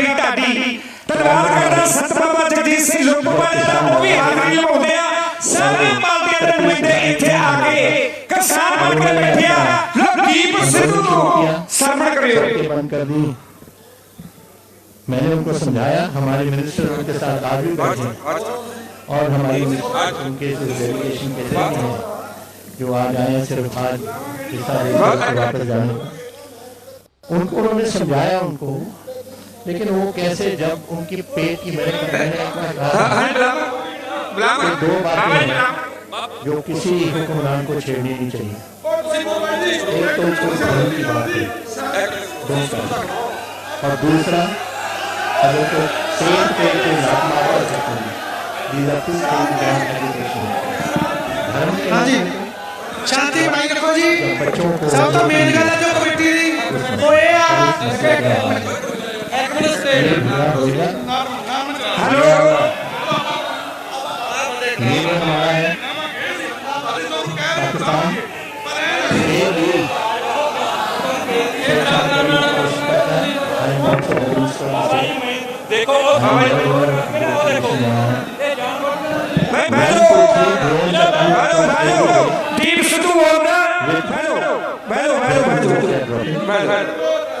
ਦੀ ਢਾਡੀ ਧੰਨਵਾਦ ਕਰਦਾ ਸੰਤ ਬਾਬਾ ਜਗਜੀਤ ਸਿੰਘ ਲੋਕਪਾਲ ਜਿਹੜਾ ਉਹ ਵੀ ਹਾਜ਼ਰੀ ਲਵਾਉਂਦੇ ਆ ਸਾਰੇ ਪਾਰਟੀਆਂ ਦੇ ਨੁਮਾਇੰਦੇ ਇੱਥੇ ਆ ਕੇ ਕਿਸਾਨ ਬਣ ਕੇ ਬੈਠੇ ਆ ਲਵਦੀਪ ਸਿੱਧੂ ਨੂੰ ਸਰਵਣ ਕਰਿਓ सड़कें बंद कर दी मैंने उनको समझाया हमारे मिनिस्टर उनके साथ आज भी बैठे हैं और हमारी उनके जो डेलीगेशन के जरिए हैं जो आज आए हैं सिर्फ आज हिस्सा लेकर के वापस जाने उनको उन्होंने समझाया उनको लेकिन वो कैसे जब उनकी पेट की दो बातें जो किसी हुक्मरान को छेड़नी नहीं चाहिए। एक तो धर्म की बात है दूसरा। और दूसरा अगर तो सेम पेट के नाम मारा सकते हैं धर्म के हाँ नाम शांति भाई रखो जी। सब तो मेन गल है। जो कमेटी वो ये आ हेलो ये हमारा है पाकिस्तान ये भी देखो देखो हेलो हेलो दीप सिद्धू बोल रहा है hello hello hello hello hello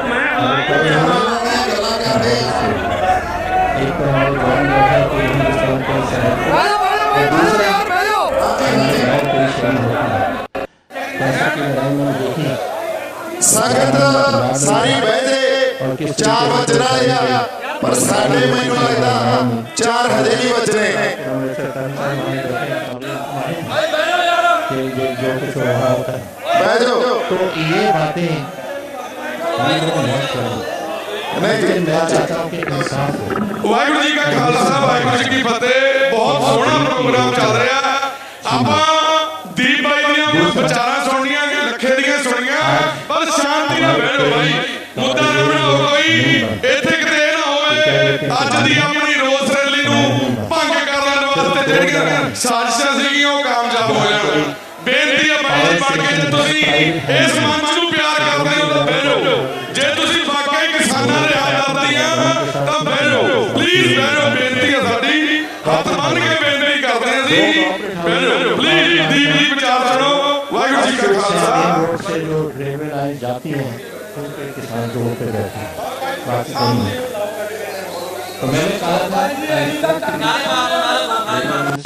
ਸੰਗਤ ਸਾਰੀ ਬਹਿਦੇ ਚਾਰ ਵਜਣਾ ਆ ਪਰ ਸਾਡੇ ਮੈਨੂੰ ਲੱਗਦਾ ਚਾਰ ਹਜੇ ਨਹੀਂ ਵਜਣੇ उन्होंने सरकार साहब हमें देखे कि ये जो कुछ हो रहा होता है ਬਹਿ ਜਾਓ तो ये बातें हम लोग बहुत करें ਨਹੀਂ लेकिन ਜੀ मैं चाहता हूँ कि इंसाफ हो ਵਾਹਿਗੁਰੂ ਜੀ ਕਾ ਖਾਲਸਾ ਵਾਹਿਗੁਰੂ ਜੀ ਕੀ ਫਤਿਹ ਬਹੁਤ ਸੋਹਣਾ ਪ੍ਰੋਗਰਾਮ ਚੱਲ ਰਿਹਾ। ਆਪਾਂ ਦੀਪ ਬਾਈ ਦੀਆਂ ਵਿਚਾਰਾਂ ਸੁਣਨੀਆਂ ਲੱਖੇ ਦੀਆਂ ਸੁਣੀਆਂ ਪਰ ਸ਼ਾਂਤੀ ਨਾਲ ਬਹਿਣੋ ਬਾਈ। ਮੁੱਦਾ ਨਾ ਬਣਾਓ ਕੋਈ। ਇੱਥੇ ਕਿਤੇ ਇਹ ਨਾ ਹੋਵੇ, ਅੱਜ ਦੀ ਆਪਣੀ ਰੋਸ ਰੈਲੀ ਨੂੰ ਭੰਗ ਕਰਨ ਵਾਸਤੇ ਜਿਹੜੀਆਂ ਸਾਜ਼ਿਸ਼ਾਂ ਸੀਗੀਆਂ, ਉਹ ਕਾਮਯਾਬ ਹੋ ਜਾਣ। ਬੇਨਤੀ ਹੈ ਬਾਈ ਬਣ ਕੇ, ਜੇ ਤੁਸੀਂ ਇਸ ਮੰਚ ਨੂੰ ਪਿਆਰ ਕਰਦੇ ਹੋ, ਤਾਂ ਬਹਿ ਬਹਿਣੋ। ਜੇ ਤੁਸੀਂ ਵਾਕਈ ਕਿਸਾਨਾਂ ਦੇ ਹਮਦਰਦੀ ਆ ਤਾਂ ਬਹਿਣੋ। ਪਲੀਜ਼ ਬਹਿਣੋ, ਬੇਨਤੀ ਹੈ ਸਾਡੀ। ਹੱਥ ਬੰਨ ਕੇ ਬੇਨਤੀ ਕਰਦੇ ਹਾਂ ਅਸੀਂ ਬਹਿਣੋ ਪਲੀਜ਼ ਦੀਪ ਦੀ ਵਿਚਾਰ ਸੁਣੋ ਵਾਹਿਗੁਰੂ ਜੀ ਕਾ ਖਾਲਸਾ रोड से जो रेलवे लाइन जाती है उन पे किसान रोड पे बैठे हैं। बाकी कहीं नहीं तो मैंने कहा था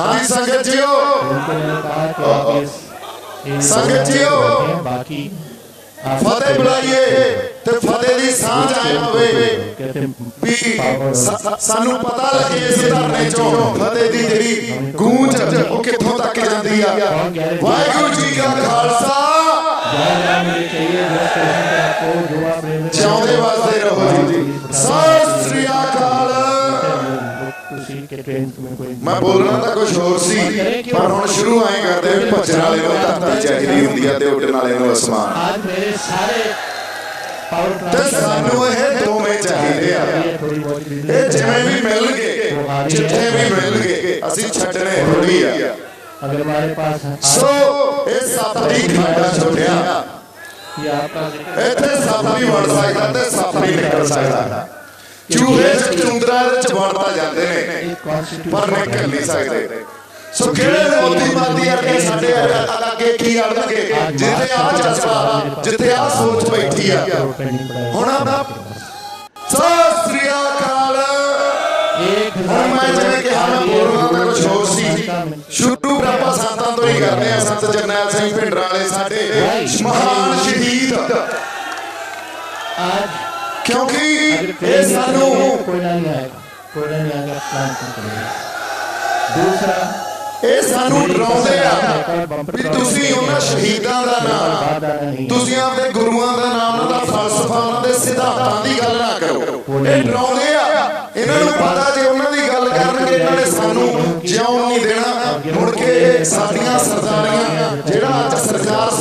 ਹਾਂਜੀ ਸੰਗਤ ਜੀਓ उनको मैंने कहा कि आप इस इस संगत जियो। बैठे, बाकी आप ਫਤਿਹ ਬੁਲਾਈਏ ਤੇ ਫਤਿਹ ਦੀ ਸਾਂਝ ਆਇਆ ਹੋਵੇ ਵੀ ਸਾਨੂੰ ਪਤਾ ਲੱਗੇ ਇਸ ਧਰਨੇ ਚੋਂ ਫਤਿਹ ਦੀ ਜਿਹੜੀ ਗੂੰਜ ਉਹ ਕਿੱਥੋਂ ਤੱਕ ਜਾਂਦੀ ਆ। ਵਾਹਿਗੁਰੂ ਜੀ ਕਾ ਖਾਲਸਾ। ਜਿਉਂਦੇ ਵਾਸਤੇ ਰਹੋ ਜੀ। ਸਾਰੇ ਮੈਂ ਬੋਲਣਾ ਤਾਂ ਕੁਝ ਹੋਰ ਸੀ ਪਰ ਹੁਣ ਸ਼ੁਰੂ ਆਏ ਕਰਦੇ ਵੀ ਭੱਜਣ ਵਾਲੇ ਨੂੰ ਧਰਤੀ ਚਾਹੀਦੀ ਹੁੰਦੀ ਆ ਤੇ ਉੱਡਣ ਵਾਲੇ ਨੂੰ ਅਸਮਾਨ। ਤੇ ਸਾਨੂੰ ਇਹ ਦੋਵੇਂ ਚਾਹੀਦੇ ਆ। ਇਹ ਜਿਵੇਂ ਵੀ ਮਿਲਣਗੇ ਜਿੱਥੇ ਵੀ ਮਿਲਣਗੇ ਅਸੀਂ ਛੱਡਣੇ ਥੋੜੀ ਆ। ਅਗਰ ਮਾਰੇ ਪਾਸ ਸੋ ਇਹ ਸੱਪ ਦੀ ਖਾੜਾ ਛੋਟਿਆ ਇੱਥੇ ਸੱਪ ਵੀ ਵੜ ਸਕਦਾ ਤੇ ਸੱਪ ਵੀ ਨਿਕਲ ਸਕਦਾ। ਚੂਹੇ ਚੁੰਦਰਾ ਵਿੱਚ ਵੜਤਾ ਜਾਂਦੇ ਨੇ, ਪਰ ਨਿਕਲ ਨਹੀਂ ਸਕਦੇ। ਸੋ ਕਿਹੜੇ ਮੋਤੀ ਮਾਤੀ ਅਰਕੇ ਸਾਡੇ ਅੱਗੇ ਕੀ ਅੜਨਗੇ ਜਿੱਥੇ ਆ ਜਜ਼ਬਾ ਜਿੱਥੇ ਆ ਸੋਚ ਬੈਠੀ ਆ। ਹੁਣ ਆਪਣਾ ਸਤਿ ਸ੍ਰੀ ਅਕਾਲ। ਹੁਣ ਮੈਂ ਜਿਵੇਂ ਕਿ ਹਾਂ ਬੋਲਣਾ ਮੈਂ ਕੁਝ ਸੀ। ਸ਼ੁਰੂ ਆਪਾਂ ਸੰਤਾਂ ਤੋਂ ਹੀ ਕਰਦੇ ਆ ਸੰਤ ਜਰਨੈਲ ਸਿੰਘ ਭਿੰਡਰ ਵਾਲੇ ਸਾਡੇ ਮਹਾਨ ਸ਼ਹੀਦ। ਅੱਜ ਕਿਉਂਕਿ ਇਹ ਸਾਨੂੰ ਕੋਇਲਾ ਨਹੀਂ ਆਏਗਾ ਕੋਇਲਾ ਨਹੀਂ ਆਏਗਾ ਪਲਾਂਟ ਦੂਸਰਾ ਇਹ ਸਾਨੂੰ ਡਰਾਉਂਦੇ ਆ ਵੀ ਤੁਸੀਂ ਉਹਨਾਂ ਸ਼ਹੀਦਾਂ ਦਾ ਨਾਮ ਤੁਸੀਂ ਆਪਣੇ ਗੁਰੂਆਂ ਦਾ ਨਾਮ ਉਹਨਾਂ ਫਲਸਫਾ ਉਹਨਾਂ ਦੇ ਸਿਧਾਂਤਾਂ ਦੀ ਗੱਲ ਨਾ ਕਰੋ। ਇਹ ਡਰਾਉਂਦੇ ਆ। ਇਹਨਾਂ ਨੂੰ ਪਤਾ ਜੇ ਉਹਨਾਂ ਦੀ ਗੱਲ ਕਰਨਗੇ ਇਹਨਾਂ ਨੇ ਸਾਨੂੰ ਜਿਉਂ ਨਹੀਂ ਦੇਣਾ। ਮੁੜ ਕੇ ਸਾਡੀਆਂ ਸਰਦਾਰੀਆਂ ਜਿਹੜਾ ਅੱਜ ਸਰਕਾਰ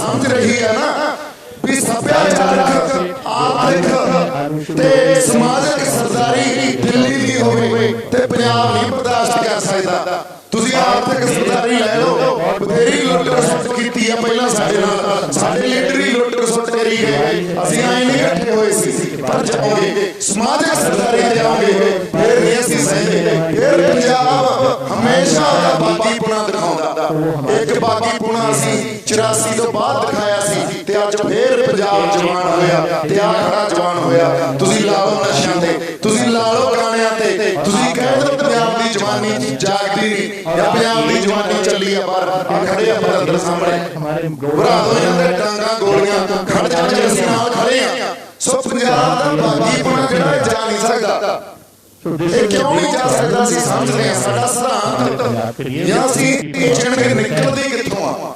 ਤੇ ਸਮਾਜਿਕ ਸਰਦਾਰੀ ਦਿੱਲੀ ਦੀ ਹੋਵੇ ਤੇ ਪੰਜਾਬ ਨਹੀਂ ਬਰਦਾਸ਼ਤ ਕਰ ਸਕਦਾ। ਤੁਸੀਂ ਆਰਥਿਕ ਸਰਦਾਰੀ ਲੈ ਲਓ। ਬਥੇਰੀ ਲੁੱਟ ਖਸੁੱਟ ਕੀਤੀ ਆ ਪਹਿਲਾਂ ਸਾਡੇ ਨਾਲ। ਸਾਡੇ ਲੀਡਰ ਹੀ ਲੁੱਟ ਖਸੁੱਟ ਕਰੀ ਗਏ। ਅਸੀਂ ਆਏ ਨਹੀਂ ਇਕੱਠੇ ਹੋਏ ਸੀ। ਪਰ ਜਾਓਗੇ, ਸਮਾਜਿਕ ਸਰਦਾਰੀ ਤੇ ਫਿਰ ਨਹੀਂ ਅਸੀਂ ਸਹਿੰਦੇ ਫਿਰ ਪੰਜਾਬ ਹਮੇਸ਼ਾ ਦਾ ਬਾਗੀਪੁਣਾ ਦਿਖਾਉਂਦਾ। ਇੱਕ ਬਾਗੀਪੁਣਾ ਅਸੀਂ 84 ਤੋਂ ਬਾਅਦ ਦਿਖਾਇਆ ਪੰਜਾਬ ਜਵਾਨ ਹੋਇਆ ਤੇ ਆ ਖੜਾ ਜਵਾਨ ਹੋਇਆ। ਤੁਸੀਂ ਲਾ ਲੋ ਨਸ਼ਿਆਂ ਤੇ, ਤੁਸੀਂ ਲਾ ਲਓ ਗਾਣਿਆਂ ਤੇ, ਤੁਸੀਂ ਕਹਿ ਦਿਓ ਪੰਜਾਬ ਦੀ ਜਵਾਨੀ ਜਾਗਦੀ ਨਹੀਂ। ਜਾਂ ਪੰਜਾਬ ਦੀ ਜਵਾਨੀ ਚੱਲੀ ਆ, ਪਰ ਆ ਖੜੇ ਆ ਬਦਲਦਰ ਸਾਹਮਣੇ। ਭਰਾ ਹੋ ਜਾਂਦੇ, ਡਾਂਗਾ ਗੋਲੀਆਂ, ਖੜ ਜਾਂਦੇ ਅਸੀਂ ਨਾਲ ਖੜੇ ਆ। ਸੋ ਪੰਜਾਬ ਦਾ ਬਾਗੀਪਣਾ ਜਿਹੜਾ ਜਾ ਨਹੀਂ ਸਕਦਾ। ਇਹ ਕਿਉਂ ਨਹੀਂ ਜਾ ਸਕਦਾ ਸੀ ਸਮਝਦੇ ਆ ਸਾਡਾ ਸਿਧਾਂਤ। ਜਾਂ ਅਸੀਂ ਇਹ ਚਿੰਨ ਨਿਕਲਦੇ ਕਿੱਥੋਂ ਆ?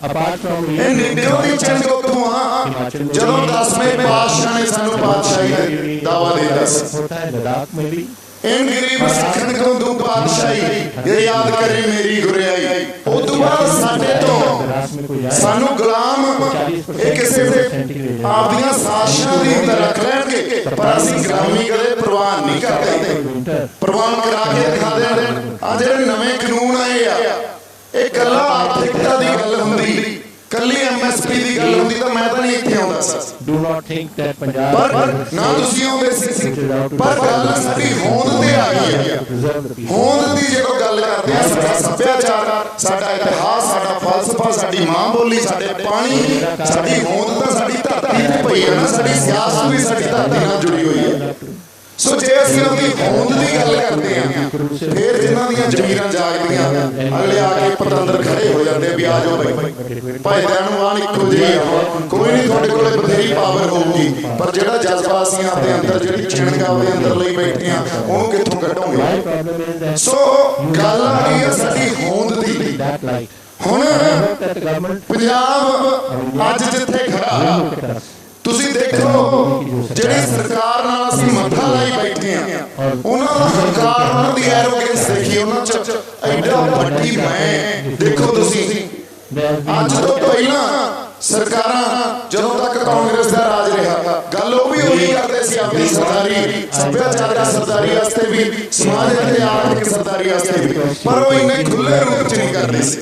अपार्ट फ्रॉम ਇਹ ਨਿਕਲਦੀ ਚਿੰਨ੍ਹ ਕਿੱਥੋਂ ਆ ਜਦੋਂ 10ਵੇਂ ਪਾਤਸ਼ਾਹ ਨੇ ਸਾਨੂੰ ਪਾਤਸ਼ਾਹੀ ਦਾ ਦਾਵਾ ਦੇ ਦਿੱਤਾ ਸੀ होता है लद्दाख में भी ਇਨ ਗਰੀਬ ਸਿੱਖਣ ਕੋ ਦੂ ਪਾਤਸ਼ਾਹੀ ਇਹ ਯਾਦ ਕਰੇ ਮੇਰੀ ਗੁਰਿਆਈ ਉਹ ਤੋਂ ਬਾਅਦ ਸਾਡੇ ਤੋਂ रात में कोई जाए ਸਾਨੂੰ ਗੁਲਾਮ ਇਹ ਕਿਸੇ ਦੇ ਆਪਦੀਆਂ ਸਾਜ਼ਿਸ਼ਾਂ ਦੀ ਅੰਦਰ ਰੱਖ ਲੈਣਗੇ ਪਰ ਅਸੀਂ ਗੁਲਾਮੀ ਕਦੇ ਪ੍ਰਵਾਨ ਨਹੀਂ ਕਰਦੇ विंटर ਪ੍ਰਵਾਨ ਕਰਾ ਕੇ ਦਿਖਾ ਦੇਣ ਆ ਜਿਹੜੇ ਨਵੇਂ ਕਾਨੂੰਨ ਆਏ ਆ ਇਹ ਕੱਲਾ ਕੱਲੀ ਐਮਐਸਪੀ ਦੀ ਗੱਲ ਹੁੰਦੀ ਤਾਂ ਮੈਂ ਤਾਂ ਨਹੀਂ ਇੱਥੇ ਆਉਂਦਾ ਸੀ do not think that Punjab ਪਰ ਨਾ ਤੁਸੀਂ ਆਉਂਦੇ ਸੀ ਪਰ ਗੱਲ ਸਾਡੀ ਹੋਂਦ ਤੇ ਆ ਗਈ ਹੈ. ਹੋਂਦ ਦੀ ਜਦੋਂ ਗੱਲ ਕਰਦੇ ਆ ਸਾਡਾ ਸੱਭਿਆਚਾਰ ਸਾਡਾ ਇਤਿਹਾਸ ਸਾਡਾ ਫਲਸਫਾ ਸਾਡੀ ਮਾਂ ਬੋਲੀ ਸਾਡੇ ਪਾਣੀ ਸਾਡੀ ਹੋਂਦ ਤਾਂ ਸਾਡੀ ਧਰਤੀ ਤੇ ਪਈ ਹੈ ਨਾ ਸਾਡੀ ਸਿਆਸਤ ਵੀ ਸਾਡੀ ਧਰਤੀ ਨਾਲ ਜੁੜੀ ਹੋਈ ਹੈ ਸੋ ਜੇ ਅਸੀਂ ਆਪਣੀ ਹੋਂਦ ਦੀ ਗੱਲ ਕਰਦੇ ਆ। ਫਿਰ ਜਿਨ੍ਹਾਂ ਦੀਆਂ ਜ਼ਮੀਰਾਂ ਜਾਗਦੀਆਂ, ਅਗਲੇ ਆ ਕੇ ਪਤੰਦਰ ਖੜੇ ਹੋ ਜਾਂਦੇ ਵੀ ਆ ਜਾਓ ਬਾਈ। ਭਾਈ ਨੂੰ ਇੱਕੋ ਜਿਹੀ ਆ। ਕੋਈ ਨਹੀਂ ਤੁਹਾਡੇ ਕੋਲੇ ਬਥੇਰੀ ਪਾਵਰ ਹੋਊਗੀ, ਪਰ ਜਿਹੜਾ ਜਜ਼ਬਾ ਅਸੀਂ ਆਪਦੇ ਅੰਦਰ, ਜਿਹੜੀ ਚਿਣਗਾ ਉਹਦੇ ਅੰਦਰ ਲਈ ਬੈਠੇ ਆ, ਉਹਨੂੰ ਕਿੱਥੋਂ ਕੱਢੋਗੇ? ਸੋ ਗੱਲ ਆ ਗਈ ਸਾਡੀ ਹੋਂਦ ਦੀ। ਹੁਣ ਪੰਜਾਬ ਅੱਜ ਜਿੱਥੇ ਖੜਾ. ਤੁਸੀਂ ਦੇਖੋ, ਜਿਹੜੀ ਸਰਕਾਰ ਨਾਲ ਅਸੀਂ ਮੱਥਾ ਲਾਈ ਬੈਠੇ ਆ ਉਹਨਾਂ ਦਾ ਹੰਕਾਰ ਉਹਨਾਂ ਦੀ ਐਰੋਗੈਂਸ ਦੇਖੀ, ਉਹਨਾਂ ਚ ਐਡਾ ਵੱਡੀ ਮੈਂ ਦੇਖੋ ਤੁਸੀਂ। ਅੱਜ ਤੋਂ ਪਹਿਲਾਂ ਸਰਕਾਰਾਂ ਜਦੋਂ ਤੱਕ ਕਾਂਗਰਸ ਦਾ ਰਾਜ ਰਿਹਾ, ਗੱਲ ਉਹ ਵੀ ਉਹੀ ਕਰਦੇ ਸੀ ਆਪਣੀ ਸਰਦਾਰੀ ਸੱਭਿਆਚਾਰਕ ਸਰਦਾਰੀ ਵਾਸਤੇ ਵੀ, ਸਮਾਜ ਤੇ ਆਰਥਿਕ ਸਰਦਾਰੀ ਵਾਸਤੇ ਵੀ, ਪਰ ਉਹ ਇੰਨੇ ਖੁੱਲੇ ਰੂਪ ਚ ਨਹੀਂ ਕਰਦੇ ਸੀ।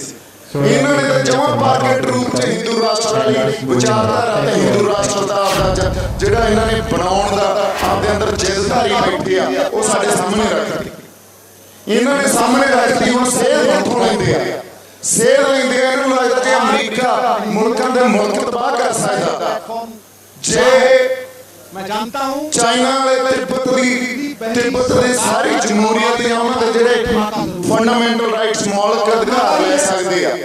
ਇਹਨਾਂ ਨੇ ਤਾਂ ਜਮਾਂ ਮਾਰਕੀਟ ਰੂਪ ਚ ਹਿੰਦੂ ਰਾਸ਼ਟਰ ਵਾਲੀ ਵਿਚਾਰਧਾਰਾ ਤੇ ਹਿੰਦੂ ਰਾਸ਼ਟਰ ਦਾ ਆਪਦਾ ਜਿਹੜਾ ਇਹਨਾਂ ਨੇ ਬਣਾਉਣ ਦਾ ਆਪਦੇ ਅੰਦਰ ਜਿੱਦਧਾਰੀ ਬੈਠੇ ਆ, ਉਹ ਸਾਡੇ ਸਾਹਮਣੇ ਰੱਖਦੇ ਇਹਨਾਂ ਨੇ ਸਾਹਮਣੇ ਰੱਖਦੀ ਹੁਣ ਸੇਧ ਉੱਥੋਂ ਲੈਂਦੇ ਆ? ਸੇਧ ਲੈਂਦੇ ਆ, ਇਹਨਾਂ ਲੱਗਦਾ ਕਿ ਅਮਰੀਕਾ ਮੁਲਕਾਂ ਦੇ ਮੁਲਕ ਤਬਾਹ ਕਰ ਸਕਦਾ। ਜੇ मैं जानता हूँ ਚਾਈਨਾ ਵਾਲੇ ਤਿੱਬਤ ਦੀ ਤਿੱਬਤ ਦੇ ਸਾਰੀ ਜਮਹੂਰੀਅਤ ਜਾਂ ਉਹਨਾਂ ਦੇ ਜਿਹੜੇ ਫੰਡਾਮੈਂਟਲ ਰਾਈਟਸ ਮੌਲਿਕ ਅਧਿਕਾਰ ਲੈ ਸਕਦੇ ਆ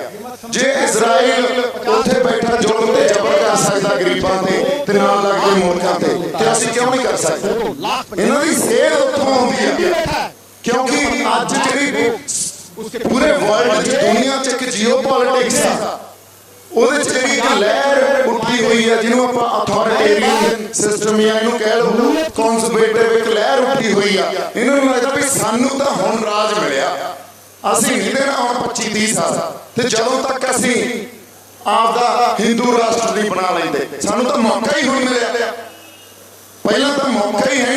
ਜੇ ਇਜ਼ਰਾਈਲ ਉੱਥੇ ਬੈਠਾ ਜ਼ੁਲਮ ਤੇ ਜ਼ਬਰ ਕਰ ਸਕਦਾ ਗਰੀਬਾਂ ਤੇ ਤੇ ਨਾਲ ਲੱਗਦੇ ਮੁਲਕਾਂ ਤੇ ਤੇ ਅਸੀਂ ਕਿਉਂ ਨਹੀਂ ਕਰ ਸਕਦੇ ਇਹਨਾਂ ਦੀ ਸੇਧ ਉੱਥੋਂ ਆਉਂਦੀ ਆ ਕਿਉਂਕਿ ਅੱਜ ਜਿਹੜੀ ਪੂਰੇ ਵਰਲਡ 'ਚ ਦੁਨੀਆ 'ਚ ਇੱਕ ਜੀਓਪੋਲਿਟਿਕਸ ਆ ਉਹਦੇ 'ਚ ਜਿਹੜੀ ਇੱਕ ਲਹਿਰ ਉੱਠੀ ਹੋਈ ਆ, ਜਿਹਨੂੰ ਆਪਾਂ ਅਥਾਰਟੇਰੀਅਨ ਸਿਸਟਮ ਜਾਂ ਇਹਨੂੰ ਕਹਿ ਲਓ ਕਨਜ਼ਰਵੇਟਿਵ ਇੱਕ ਲਹਿਰ ਉੱਠੀ ਹੋਈ ਆ, ਇਹਨਾਂ ਨੂੰ ਲੱਗਦਾ ਵੀ ਸਾਨੂੰ ਤਾਂ ਹੁਣ ਰਾਜ ਮਿਲਿਆ। ਅਸੀਂ ਨਹੀਂ ਦੇਣਾ ਹੁਣ 25 30 ਸਾਲ, ਤੇ ਜਦੋਂ ਤੱਕ ਅਸੀਂ ਆਪਦਾ ਹਿੰਦੂ ਰਾਸ਼ਟਰ ਨਹੀਂ ਬਣਾ ਲੈਂਦੇ, ਸਾਨੂੰ ਤਾਂ ਮੌਕਾ ਹੀ ਹੁਣ ਮਿਲਿਆ। ਪਹਿਲਾਂ ਤਾਂ ਮੌਕਾ ਹੀ ਹੈ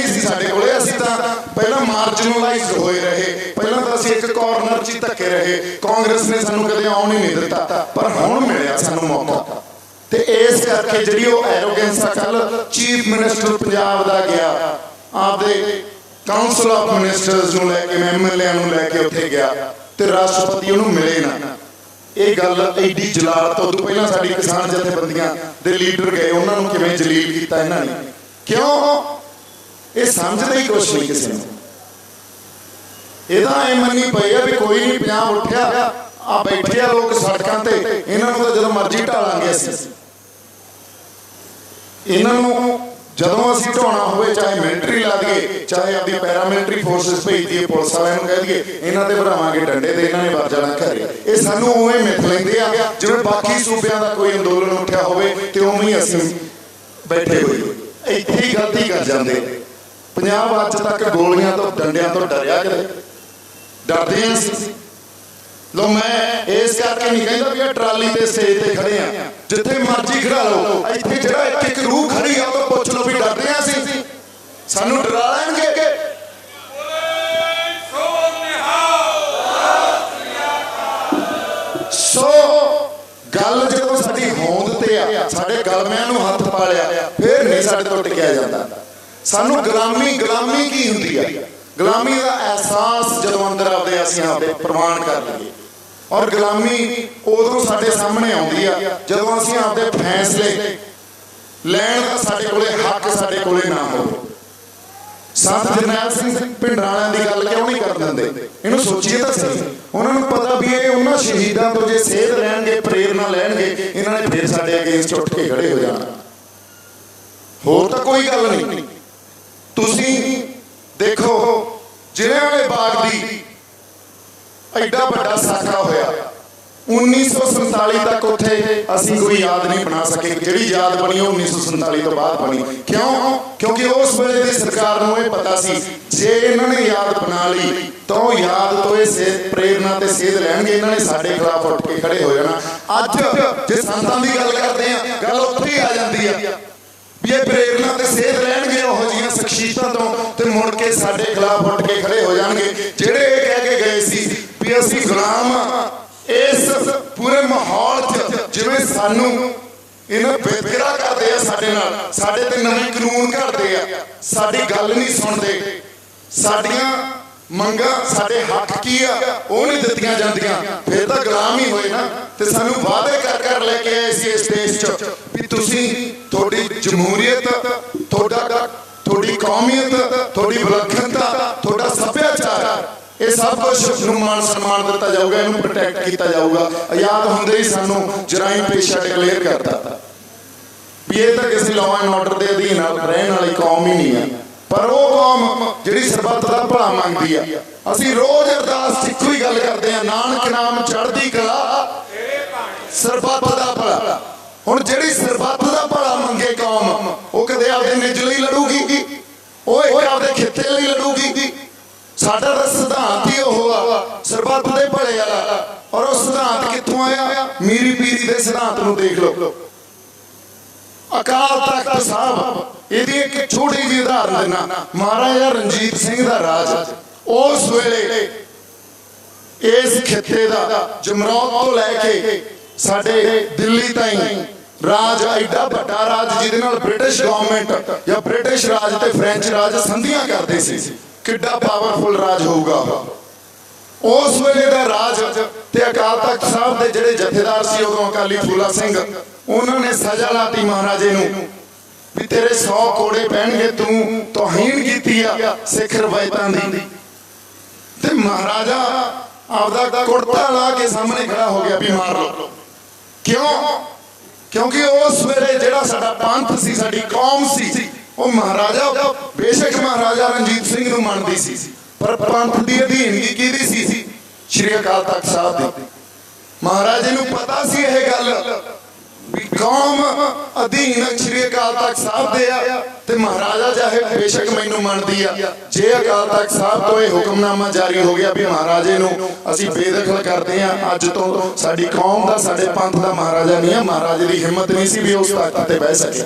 ਪਹਿਲਾਂ ਮਾਰਜਨਲਾਈਜ਼ਡ ਹੋਏ ਰਹੇ, ਪਹਿਲਾਂ ਤਾਂ ਅਸੀਂ ਇੱਕ ਕਾਰਨਰ 'ਚ ਧੱਕੇ ਰਹੇ। ਕਾਂਗਰਸ ਨੇ ਸਾਨੂੰ ਕਦੇ ਆਉਣ ਹੀ ਨਹੀਂ ਦਿੱਤਾ, ਪਰ ਹੁਣ ਮਿਲਿਆ ਸਾਨੂੰ ਮੌਕਾ। ਤੇ ਇਸ ਕਰਕੇ ਜਿਹੜੀ ਉਹ ਐਰੋਗੈਂਸ ਆ ਕੱਲ ਚੀਫ ਮਿਨਿਸਟਰ ਪੰਜਾਬ ਦਾ ਗਿਆ, ਆਪਦੇ ਕਾਉਂਸਲ ਆਫ ਮਿਨਿਸਟਰਸ ਨੂੰ ਲੈ ਕੇ ਐਮਐਲਏ ਨੂੰ ਲੈ ਕੇ ਉੱਥੇ ਗਿਆ, ਤੇ ਰਾਸ਼ਟਰਪਤੀ ਉਹਨੂੰ ਮਿਲੇ ਨਾ। ਇਹ ਗੱਲ ਐਡੀ ਜਲਾਲਤ ਤੋਂ ਪਹਿਲਾਂ ਸਾਡੀ ਕਿਸਾਨ ਜਥੇਬੰਦੀਆਂ ਦੇ ਲੀਡਰ ਗਏ, ਉਹਨਾਂ ਨੂੰ ਕਿਵੇਂ ਜਲੀਲ ਕੀਤਾ ਇਹਨਾਂ ਨੇ? ਕਿਉਂ? ਇਹ ਸਮਝਦੇ ਹੀ ਕੁਛ ਨਹੀਂ ਕਿਸੇ ਨੂੰ। ਇਹਦਾ ਐ ਮੰਨੀ ਪਈ ਆ ਵੀ ਕੋਈ ਨਹੀਂ ਪੰਜਾਬ ਉੱਠਿਆ, ਆ ਬੈਠੇ ਆ ਲੋਕ ਸੜਕਾਂ ਤੇ, ਇਹਨਾਂ ਨੂੰ ਤਾਂ ਜਦੋਂ ਮਰਜ਼ੀ ਢਾਲਾਂਗੇ ਅਸੀਂ। ਇਹਨਾਂ ਨੂੰ ਜਦੋਂ ਅਸੀਂ ਢਾਉਣਾ ਹੋਵੇ, ਚਾਹੇ ਮਿਲਟਰੀ ਲਾ ਦਈਏ, ਚਾਹੇ ਆਪਦੀ ਪੈਰਾਮਿਲਟਰੀ ਫੋਰਸਸ ਭੇਜ ਦਈਏ, ਪੁਲਿਸ ਵਾਲਿਆਂ ਨੂੰ ਕਹਿ ਦਈਏ, ਇਹਨਾਂ ਤੇ ਭਰਾਵਾਂਗੇ ਡੰਡੇ ਤੇ, ਇਹਨਾਂ ਨੇ ਵੱਜ ਜਾਣਾ ਘਰੇ ਇਹ ਸਾਨੂੰ ਉਵੇਂ ਮਿੱਥ ਲੈਂਦੇ ਆ, ਜਿਵੇਂ ਬਾਕੀ ਸੂਬਿਆਂ ਦਾ ਕੋਈ ਅੰਦੋਲਨ ਉੱਠਿਆ ਹੋਵੇ ਤੇ ਉਵੇਂ ਹੀ ਅਸੀਂ ਬੈਠੇ ਹੋਏ। ਇੱਥੇ ਹੀ ਗਲਤੀ ਕਰ ਜਾਂਦੇ। ਪੰਜਾਬ ਅੱਜ ਤੱਕ ਗੋਲੀਆਂ ਤੋਂ, ਡੰਡਿਆਂ ਤੋਂ ਡਰਿਆ ਕਦੇ ਡਰਦੇ ਹਾਂ ਲੋ ਮੈਂ ਇਸ ਕਰਕੇ ਨਹੀਂ ਕਹਿੰਦਾ ਵੀ ਇਹ ਟਰਾਲੀ ਤੇ ਸਟੇਜ ਤੇ ਖੜੇ ਆ। ਜਿੱਥੇ ਮਰਜ਼ੀ ਖੜਾ ਲਓ। ਇੱਥੇ ਜਿਹੜਾ ਇੱਕ ਇੱਕ ਰੂਹ ਖੜੀ ਆ, ਉਹ ਪੁੱਛ ਲਓ ਵੀ ਡਰਦੇ ਆ ਅਸੀਂ। ਸਾਨੂੰ ਡਰਾ ਲੈਣਗੇ ਸੋ, ਗੱਲ ਜਦੋਂ ਸਾਡੀ ਹੋਂਦ ਤੇ ਆ, ਸਾਡੇ ਗਲਮਿਆਂ ਨੂੰ ਹੱਥ ਪਾ ਲਿਆ ਫਿਰ ਨਹੀਂ ਸਾਡੇ ਤੋਂ ਟਿਕਿਆ ਜਾਂਦਾ। ਸਾਨੂੰ ਗੁਲਾਮੀ ਗੁਲਾਮੀ ਕੀ ਹੁੰਦੀ ਆ? ਗੁਲਾਮੀ ਦਾ ਅਹਿਸਾਸ ਜਦੋਂ ਅੰਦਰ ਆਉਂਦੇ ਅਸੀਂ ਆਪਦੇ ਪ੍ਰਮਾਣ ਕਰ ਲਈਏ। ਔਰ ਗੁਲਾਮੀ ਉਦੋਂ ਸਾਡੇ ਸਾਹਮਣੇ ਆਉਂਦੀ ਆ, ਜਦੋਂ ਅਸੀਂ ਆਪਦੇ ਫੈਸਲੇ ਲੈਣ ਦਾ ਸਾਡੇ ਕੋਲੇ ਹੱਕ ਸਾਡੇ ਕੋਲੇ ਨਾ ਹੋਵੇ। ਸੰਤ ਜਰਨੈਲ ਸਿੰਘ ਪਿੰਡਰਾਲਿਆਂ ਦੀ ਗੱਲ ਕਿਉਂ ਨਹੀਂ ਕਰ ਦਿੰਦੇ? ਇਹਨੂੰ ਸੋਚੀਏ ਤਾਂ ਸਹੀ। ਉਹਨਾਂ ਨੂੰ ਪਤਾ ਵੀ ਇਹ ਉਹਨਾਂ ਸ਼ਹੀਦਾਂ ਤੋਂ ਜੇ ਸੇਧ ਲੈਣਗੇ, ਪ੍ਰੇਰਣਾ ਲੈਣਗੇ, ਇਹਨਾਂ ਨੇ ਫਿਰ ਸਾਡੇ ਅਗੇਂਸਟ ਉੱਠ ਕੇ ਖੜੇ ਹੋ ਜਾਣਾ। ਹੋਰ ਤਾਂ ਕੋਈ ਗੱਲ ਨਹੀਂ। ਤੁਸੀਂ ਦੇਖੋ ਜ਼ਿਲ੍ਹੇ ਵਾਲੇ ਬਾਗ ਦੀ ਐਡਾ ਵੱਡਾ ਸਾਕਾ ਹੋਇਆ। 1947 ਤੱਕ ਉੱਥੇ ਅਸੀਂ ਕੋਈ ਯਾਦ ਨਹੀਂ ਬਣਾ ਸਕੇ। ਜਿਹੜੀ ਯਾਦ ਬਣੀ ਉਹ 1947 ਤੋਂ ਬਾਅਦ ਬਣੀ। ਕਿਉਂ? ਕਿਉਂਕਿ ਉਸ ਵੇਲੇ ਦੀ ਸਰਕਾਰ ਨੂੰ ਇਹ ਪਤਾ ਸੀ, ਜੇ ਇਹਨਾਂ ਨੇ ਯਾਦ ਬਣਾ ਲਈ, ਤਾਂ ਉਹ ਯਾਦ ਤੋਂ ਇਹ ਸੇਧ ਪ੍ਰੇਰਣਾ ਤੇ ਸੇਧ ਲੈਣਗੇ। ਇਹਨਾਂ ਨੇ ਸਾਡੇ ਖਿਲਾਫ ਉੱਠ ਕੇ ਖੜੇ ਹੋ ਜਾਣਾ। ਅੱਜ ਜੇ ਸੰਤਾਂ ਦੀ ਗੱਲ ਕਰਦੇ ਆ ਗੱਲ ਉੱਥੇ ਹੀ ਆ ਜਾਂਦੀ ਆ, ਵੀ ਇਹ ਪ੍ਰੇਰਣਾ ਤੇ ਸੇਧ ਲੈਣਗੇ ਉਹ ਤੋਂ ਤੇ ਮੁੜ ਕੇ ਸਾਡੇ ਖਿਲਾਫ ਉੱਠ ਕੇ ਖੜੇ ਹੋ ਜਾਣਗੇ। ਜਿਹੜੇ ਇਹ ਕਹਿ ਕੇ ਗਏ ਸੀ ਵੀ ਅਸੀਂ ਗੁਲਾਮ ਆ, ਇਸ ਪੂਰੇ ਮਾਹੌਲ 'ਚ ਜਿਵੇਂ ਸਾਨੂੰ ਇਹਨਾਂ ਬੇਦਗਰਾ ਕਰਦੇ ਆ ਸਾਡੇ ਨਾਲ, ਸਾਡੇ ਤੇ ਨਵੇਂ ਕਾਨੂੰਨ ਘੜਦੇ ਆ, ਸਾਡੀ ਗੱਲ ਨਹੀਂ ਸੁਣਦੇ। ਸਾਡੀਆਂ ਮੰਗਾਂ ਸਾਡੇ ਹੱਕ ਕੀ ਆ, ਉਹ ਨਹੀਂ ਦਿੱਤੀਆਂ ਜਾਂਦੀਆਂ। ਫਿਰ ਤਾਂ ਗੁਲਾਮ ਹੀ ਹੋਏ ਨਾ, ਤੇ ਸਾਨੂੰ ਵਾਅਦੇ ਕਰ ਕਰ ਲੈ ਕੇ ਆਏ ਸੀ ਇਸ ਦੇਸ਼ 'ਚ ਵੀ ਤੁਸੀਂ ਤੁਹਾਡੀ ਜਮਹੂਰੀਅਤ, ਤੁਹਾਡਾ ਤੁਹਾਡੀ ਕੌਮੀਅਤ, ਤੁਹਾਡੀ ਵਿਲੱਖਣਤਾ, ਤੁਹਾਡਾ ਸੱਭਿਆਚਾਰ, ਇਹ ਸਭ ਕੁਝ ਨੂੰ ਮਾਨ ਸਨਮਾਨ ਦਿੱਤਾ ਜਾਊਗਾ, ਇਹਨੂੰ ਪ੍ਰੋਟੈਕਟ ਕੀਤਾ ਜਾਊਗਾ। ਆਜ਼ਾਦ ਹੁੰਦੇ ਹੀ ਸਾਨੂੰ ਜਰਾਈਮ ਪੇਸ਼ਾ ਡਿਕਲੇਅਰ ਕਰਤਾ। ਵੀ ਇਹ ਤਾਂ ਕਿਸੇ ਲਾਅ ਐਂਡ ਆਰਡਰ ਦੇ ਅਧੀਨ ਰਹਿਣ ਵਾਲੀ ਕੌਮ ਹੀ ਨਹੀਂ ਆ। ਪਰ ਉਹ ਕੌਮ ਜਿਹੜੀ ਸਰਬੱਤ ਦਾ ਭਲਾ ਮੰਗਦੀ ਆ। ਅਸੀਂ ਰੋਜ਼ ਅਰਦਾਸ 'ਚ ਇੱਕੋ ਹੀ ਗੱਲ ਕਰਦੇ ਆ, ਨਾਨਕ ਨਾਮ ਚੜ੍ਹਦੀ ਕਲਾ ਸਰਬੱਤ ਦਾ ਭਲਾ ਹੁਣ ਜਿਹੜੀ ਸਰਬੱਤ ਦਾ ਭਲਾ ਮੰਗੇ ਕੌਮ, ਉਹ ਕਦੇ ਆਪਦੇ ਨਿੱਜ ਲਈ ਲੜੂਗੀ? ਉਹ ਇੱਕ ਆਪਦੇ ਖਿੱਤੇ ਲਈ ਲੜੂਗੀ? ਸਾਡਾ ਤਾਂ ਸਿਧਾਂਤ ਹੀ ਉਹ ਆ, ਸਰਬੱਤ ਦੇ ਭਲੇ ਵਾਲਾ। ਔਰ ਉਹ ਸਿਧਾਂਤ ਕਿੱਥੋਂ ਆਇਆ? ਮੀਰੀ ਪੀਰੀ ਦੇ ਸਿਧਾਂਤ ਨੂੰ ਦੇਖ ਲਓ। ਅਕਾਲ ਤਖਤ ਸਾਹਿਬ, ਇਹਦੀ ਇੱਕ ਛੋਟੀ ਜਿਹੀ ਉਦਾਹਰਨ ਦਿੰਨਾ ਮਹਾਰਾਜਾ ਰਣਜੀਤ ਸਿੰਘ ਦਾ ਰਾਜ। ਉਸ ਵੇਲੇ ਇਸ ਖਿੱਤੇ ਦਾ ਜਮਰੌਦ ਤੋਂ ਲੈ ਕੇ ਸਾਡੇ ਦਿੱਲੀ ਤਾਈਂ ਰਾਜ ਐਡਾ ਵੱਡਾ ਰਾਜ ਜਿਹਦੇ ਨਾਲ ਬ੍ਰਿਟਿਸ਼ ਗਵਰਨਮੈਂਟ ਜਾਂ ਬ੍ਰਿਟਿਸ਼ ਰਾਜ ਤੇ ਫ੍ਰੈਂਚ ਰਾਜ ਸੰਧੀਆਂ ਕਰਦੇ ਸੀ। ਕਿੱਡਾ ਪਾਵਰਫੁਲ ਰਾਜ ਹੋਊਗਾ ਉਸ ਵੇਲੇ ਦਾ ਰਾਜ ਤੇ ਅਕਾਲ ਤਖਤ ਸਾਹਿਬ ਦੇ ਜਿਹੜੇ ਜਥੇਦਾਰ ਸੀ ਉਦੋਂ ਅਕਾਲੀ ਫੂਲਾ ਸਿੰਘ, ਉਹਨਾਂ ਨੇ ਸਜ਼ਾ ਲਾਤੀ ਮਹਾਰਾਜੇ ਨੂੰ ਵੀ ਤੇਰੇ 100 ਕੋੜੇ ਪਹਿਣਗੇ, ਤੂੰ ਤੋਹੀਨ ਕੀਤੀ ਆ ਸਿੱਖ ਰਵਾਇਤਾਂ ਦੀ। ਤੇ ਮਹਾਰਾਜਾ ਆਪਦਾ ਕੁੜਤਾ ਲਾ ਕੇ ਸਾਹਮਣੇ ਖੜਾ ਹੋ ਗਿਆ ਵੀ ਮਾਰ ਲਓ। ਕਿਉਂ? ਕਿਉਂਕਿ ਉਸ ਵੇਲੇ ਜਿਹੜਾ ਸਾਡਾ ਪੰਥ ਸੀ, ਸਾਡੀ ਕੌਮ ਸੀ, ਉਹ ਮਹਾਰਾਜਾ, ਬੇਸ਼ੱਕ ਮਹਾਰਾਜਾ ਰਣਜੀਤ ਸਿੰਘ ਨੂੰ ਮੰਨਦੀ ਸੀ। ਪਰ ਪੰਥ ਦੀ ਅਧੀਨਗੀ ਕਿਹਦੀ ਸੀ? ਸ਼੍ਰੀ ਅਕਾਲ ਤਖਤ ਸਾਹਿਬ ਦੀ। ਮਹਾਰਾਜੇ ਨੂੰ ਪਤਾ ਸੀ ਇਹ ਗੱਲ। ਵੀ ਕੌਮ ਅਧੀਨ ਸ਼੍ਰੀ ਅਕਾਲ ਤਖਤ ਸਾਹਿਬ ਦੇ ਆ ਤੇ ਮਹਾਰਾਜਾ ਚਾਹੇ ਬੇਸ਼ੱਕ ਮੈਨੂੰ ਮੰਨਦੀ ਆ। ਜੇ ਅਕਾਲ ਤਖਤ ਸਾਹਿਬ ਤੋਂ ਇਹ ਹੁਕਮਨਾਮਾ ਜਾਰੀ ਹੋ ਗਿਆ ਵੀ ਮਹਾਰਾਜੇ ਨੂੰ ਅਸੀਂ ਬੇਦਖਲ ਕਰਦੇ ਆ, ਅੱਜ ਤੋਂ ਸਾਡੀ ਕੌਮ ਦਾ, ਸਾਡੇ ਪੰਥ ਦਾ ਮਹਾਰਾਜਾ ਨਹੀਂ ਆ, ਮਹਾਰਾਜੇ ਦੀ ਹਿੰਮਤ ਨਹੀਂ ਸੀ ਵੀ ਉਸ ਤਖਤ ਤੇ ਬਹਿ ਸਕੇ।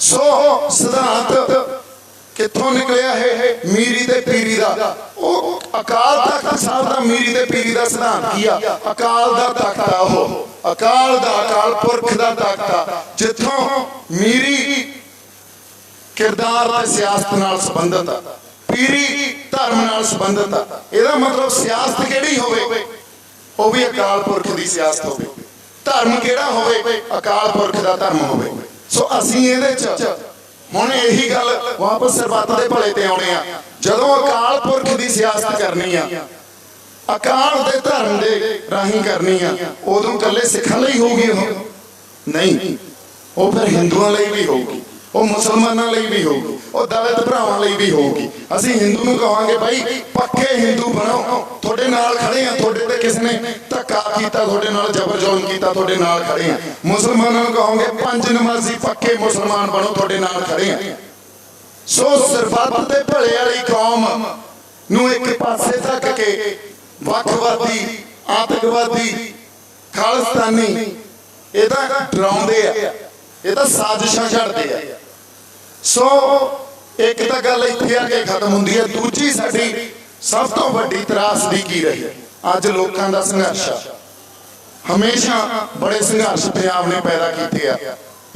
ਸੋ ਸਿਧਾਂਤ ਕਿੱਥੋਂ ਨਿਕਲਿਆ ਇਹ? ਮੀਰੀ ਤੇ ਪੀਰੀ ਦਾ। ਉਹ ਅਕਾਲ ਤਖਤ ਸਾਹਿਬ ਦਾ ਮੀਰੀ ਤੇ ਪੀਰੀ ਦਾ ਸਿਧਾਂਤ ਕੀ ਆ? ਅਕਾਲ ਦਾ ਤਖਤ ਆ ਉਹ। ਅਕਾਲ ਦਾ, ਅਕਾਲ ਪੁਰਖ ਦਾ ਤਖਤ ਆ। ਜਿੱਥੋਂ ਮੀਰੀ ਕਿਰਦਾਰ ਤੇ ਸਿਆਸਤ ਨਾਲ ਸੰਬੰਧਿਤ ਆ। ਪੀਰੀ ਧਰਮ ਨਾਲ ਸੰਬੰਧਿਤ ਆ। ਇਹਦਾ ਮਤਲਬ ਸਿਆਸਤ ਕਿਹੜੀ ਹੋਵੇ? ਉਹ ਵੀ ਅਕਾਲ ਪੁਰਖ ਦੀ ਸਿਆਸਤ ਹੋਵੇ। ਧਰਮ ਕਿਹੜਾ ਹੋਵੇ? ਅਕਾਲ ਪੁਰਖ ਦਾ ਧਰਮ ਹੋਵੇ। ਸੋ ਅਸੀਂ ਇਹਦੇ ਚ ਹੁਣ ਇਹੀ ਗੱਲ ਵਾਪਸ ਸਰਬੱਤ ਦੇ ਭਲੇ ਤੇ ਆਉਣੇ ਆ। ਜਦੋਂ ਅਕਾਲ ਪੁਰਖ ਦੀ ਸਿਆਸਤ ਕਰਨੀ ਆ, ਅਕਾਲ ਦੇ ਧਰਮ ਦੇ ਰਾਹੀਂ ਕਰਨੀ ਆ, ਉਦੋਂ ਕੱਲੇ ਸਿੱਖਾਂ ਲਈ ਹੋਊਗੀ ਉਹ? ਨਹੀਂ। ਉਹ ਫਿਰ ਹਿੰਦੂਆਂ ਲਈ ਵੀ ਹੋਊਗੀ। ਉਹ ਮੁਸਲਮਾਨਾਂ ਲਈ ਵੀ ਹੋਊਗੀ, ਉਹ ਦਲਿਤ ਭਰਾਵਾਂ ਲਈ ਵੀ ਹੋਊਗੀ। ਅਸੀਂ ਹਿੰਦੂ ਨੂੰ ਕਹਾਂਗੇ ਭਾਈ ਪੱਕੇ ਹਿੰਦੂ ਬਣੋ। ਤੁਹਾਡੇ ਨਾਲ ਖੜੇ ਆ, ਤੁਹਾਡੇ ਤੇ ਕਿਸ ਨੇ ਧੱਕਾ ਕੀਤਾ, ਤੁਹਾਡੇ ਨਾਲ ਜ਼ਬਰ ਜ਼ੁਲਮ ਕੀਤਾ, ਤੁਹਾਡੇ ਨਾਲ ਖੜੇ ਆ। ਮੁਸਲਮਾਨਾਂ ਨੂੰ ਕਹਾਂਗੇ ਪੰਜ ਨਮਾਜ਼ੀ ਪੱਕੇ ਮੁਸਲਮਾਨ ਬਣੋ, ਤੁਹਾਡੇ ਨਾਲ ਖੜੇ ਆ। ਸੋ ਸਰਬੱਤ ਦੇ ਭਲੇ ਵਾਲੀ ਕੌਮ ਨੂੰ ਇੱਕ ਪਾਸੇ ਧੱਕ ਕੇ ਵੱਖਵਾਦੀ, ਆਤੰਕਵਾਦੀ, ਖਾਲਸਤਾਨੀ, ਇਹ ਤਾਂ ਡਰਾਉਂਦੇ ਆ, ਇਹ ਤਾਂ ਸਾਜ਼ਿਸ਼ਾਂ ਛੱਡਦੇ ਆ। ਸੋ, ਇੱਕ ਤਾਂ ਗੱਲ ਇੱਥੇ ਆ ਕੇ ਖਤਮ ਹੁੰਦੀ ਹੈ, ਦੂਜੀ ਸਾਡੀ ਸਭ ਤੋਂ ਵੱਡੀ ਤਰਾਸਦੀ ਕੀ ਰਹੀ ਅੱਜ ਲੋਕਾਂ ਦਾ ਸੰਘਰਸ਼ ਹਮੇਸ਼ਾ ਬੜੇ ਸੰਘਰਸ਼ ਪੰਜਾਬ ਨੇ ਪੈਦਾ ਕੀਤੇ ਆ।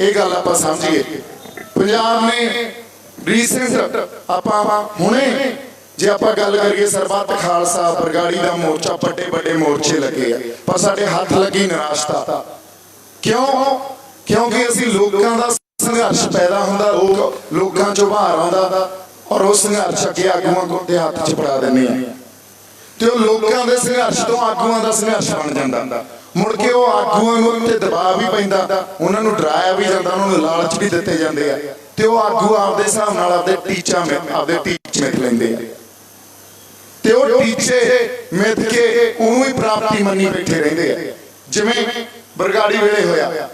ਇਹ ਗੱਲ ਆਪਾਂ ਸਮਝੀਏ। ਪੰਜਾਬ ਨੇ ਰੀਸੈਂਟ ਆਪਾਂ ਹੁਣੇ ਜੇ ਆਪਾਂ ਗੱਲ ਕਰੀਏ, ਸਰਬੱਤ ਖਾਲਸਾ ਬਰਗਾੜੀ ਦਾ ਮੋਰਚਾ, ਵੱਡੇ ਵੱਡੇ ਮੋਰਚੇ ਲੱਗੇ ਆ। ਪਰ ਸਾਡੇ ਹੱਥ ਲੱਗੀ ਨਿਰਾਸ਼ਤਾ। ਕਿਉਂ? ਕਿਉਂਕਿ ਅਸੀਂ ਲੋਕਾਂ ਦਾ ਸੰਘਰਸ਼ ਪੈਦਾ ਹੁੰਦਾ, ਲੋਕ ਲੋਕਾਂ ਚੋਂ ਬਾਹਰ ਆਉਂਦਾ ਔਰ ਉਹ ਸੰਘਰਸ਼ ਅੱਗੇ ਆਗੂਆਂ ਕੋਲ ਦੇ ਹੱਥ 'ਚ ਫੜਾ ਦਿੰਦੇ ਆ। ਤੇ ਉਹ ਲੋਕਾਂ ਦੇ ਸੰਘਰਸ਼ ਤੋਂ ਆਗੂਆਂ ਦਾ ਸੰਘਰਸ਼ ਬਣ ਜਾਂਦਾ। ਮੁੜ ਕੇ ਉਹ ਆਗੂਆਂ ਨੂੰ ਉੱਤੇ ਦਬਾਅ ਵੀ ਪੈਂਦਾ, ਉਹਨਾਂ ਨੂੰ ਡਰਾਇਆ ਵੀ ਜਾਂਦਾ, ਉਹਨਾਂ ਨੂੰ ਲਾਲਚ ਵੀ ਦਿੱਤੇ ਜਾਂਦੇ ਆ। ਤੇ ਉਹ ਆਗੂ ਆਪਦੇ ਹਿਸਾਬ ਨਾਲ ਆਪਦੇ ਟੀਚਾ ਆਪਦੇ ਟੀਚੇ ਮਿੱਥ ਲੈਂਦੇ ਆ। ਤੇ ਉਹ ਟੀਚੇ ਮਿਥ ਕੇ ਉਹਨੂੰ ਹੀ ਪ੍ਰਾਪਤੀ ਮੰਨੀ ਬੈਠੇ ਰਹਿੰਦੇ ਆ। ਜਿਵੇਂ ਬਰਗਾੜੀ ਵੇਲੇ ਹੋਇਆ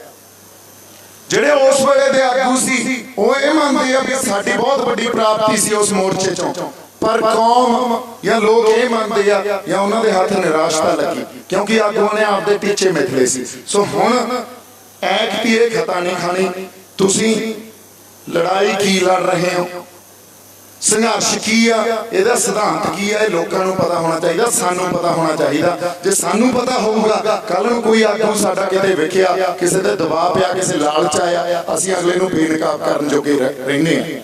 ਜਿਹੜੇ ਉਸ ਵੇਲੇ ਦੇ ਆਗੂ ਸੀ, ਉਹ ਇਹ ਮੰਨਦੇ ਆ ਵੀ ਸਾਡੀ ਬਹੁਤ ਵੱਡੀ ਪ੍ਰਾਪਤੀ ਸੀ ਉਸ ਮੋਰਚੇ ਚੋਂ। ਪਰ ਕੌਮ ਜਾਂ ਲੋਕ ਇਹ ਮੰਨਦੇ ਆ ਜਾਂ ਉਹਨਾਂ ਦੇ ਹੱਥ ਨਿਰਾਸ਼ਤਾ ਲੱਗੀ, ਕਿਉਂਕਿ ਆਗੂਆਂ ਨੇ ਆਪਦੇ ਟੀਚੇ ਮਿਥਲੇ ਸੀ। ਸੋ ਹੁਣ ਐਕਤੀ ਇਹ ਖਤਾ ਨਹੀਂ ਖਾਣੀ, ਤੁਸੀਂ ਲੜਾਈ ਕੀ ਲੜ ਰਹੇ ਹੋ? ਸੰਘਰਸ਼ ਕੀ ਆ? ਇਹਦਾ ਸਿਧਾਂਤ ਕੀ ਆ? ਇਹ ਲੋਕਾਂ ਨੂੰ ਪਤਾ ਹੋਣਾ ਚਾਹੀਦਾ, ਸਾਨੂੰ ਪਤਾ ਹੋਣਾ ਚਾਹੀਦਾ। ਜੇ ਸਾਨੂੰ ਪਤਾ ਹੋਊਗਾ ਕੱਲ ਨੂੰ ਕੋਈ ਆਗੂ ਸਾਡਾ ਕਿਤੇ ਵਿਖਿਆ, ਕਿਸੇ ਤੇ ਦਬਾਅ ਪਿਆ, ਕਿਸੇ ਲਾਲਚ ਆਇਆ, ਅਸੀਂ ਅਗਲੇ ਨੂੰ ਬੇਨਕਾਬ ਕਰਨ ਜੋਗੇ ਰਹਿੰਦੇ ਆ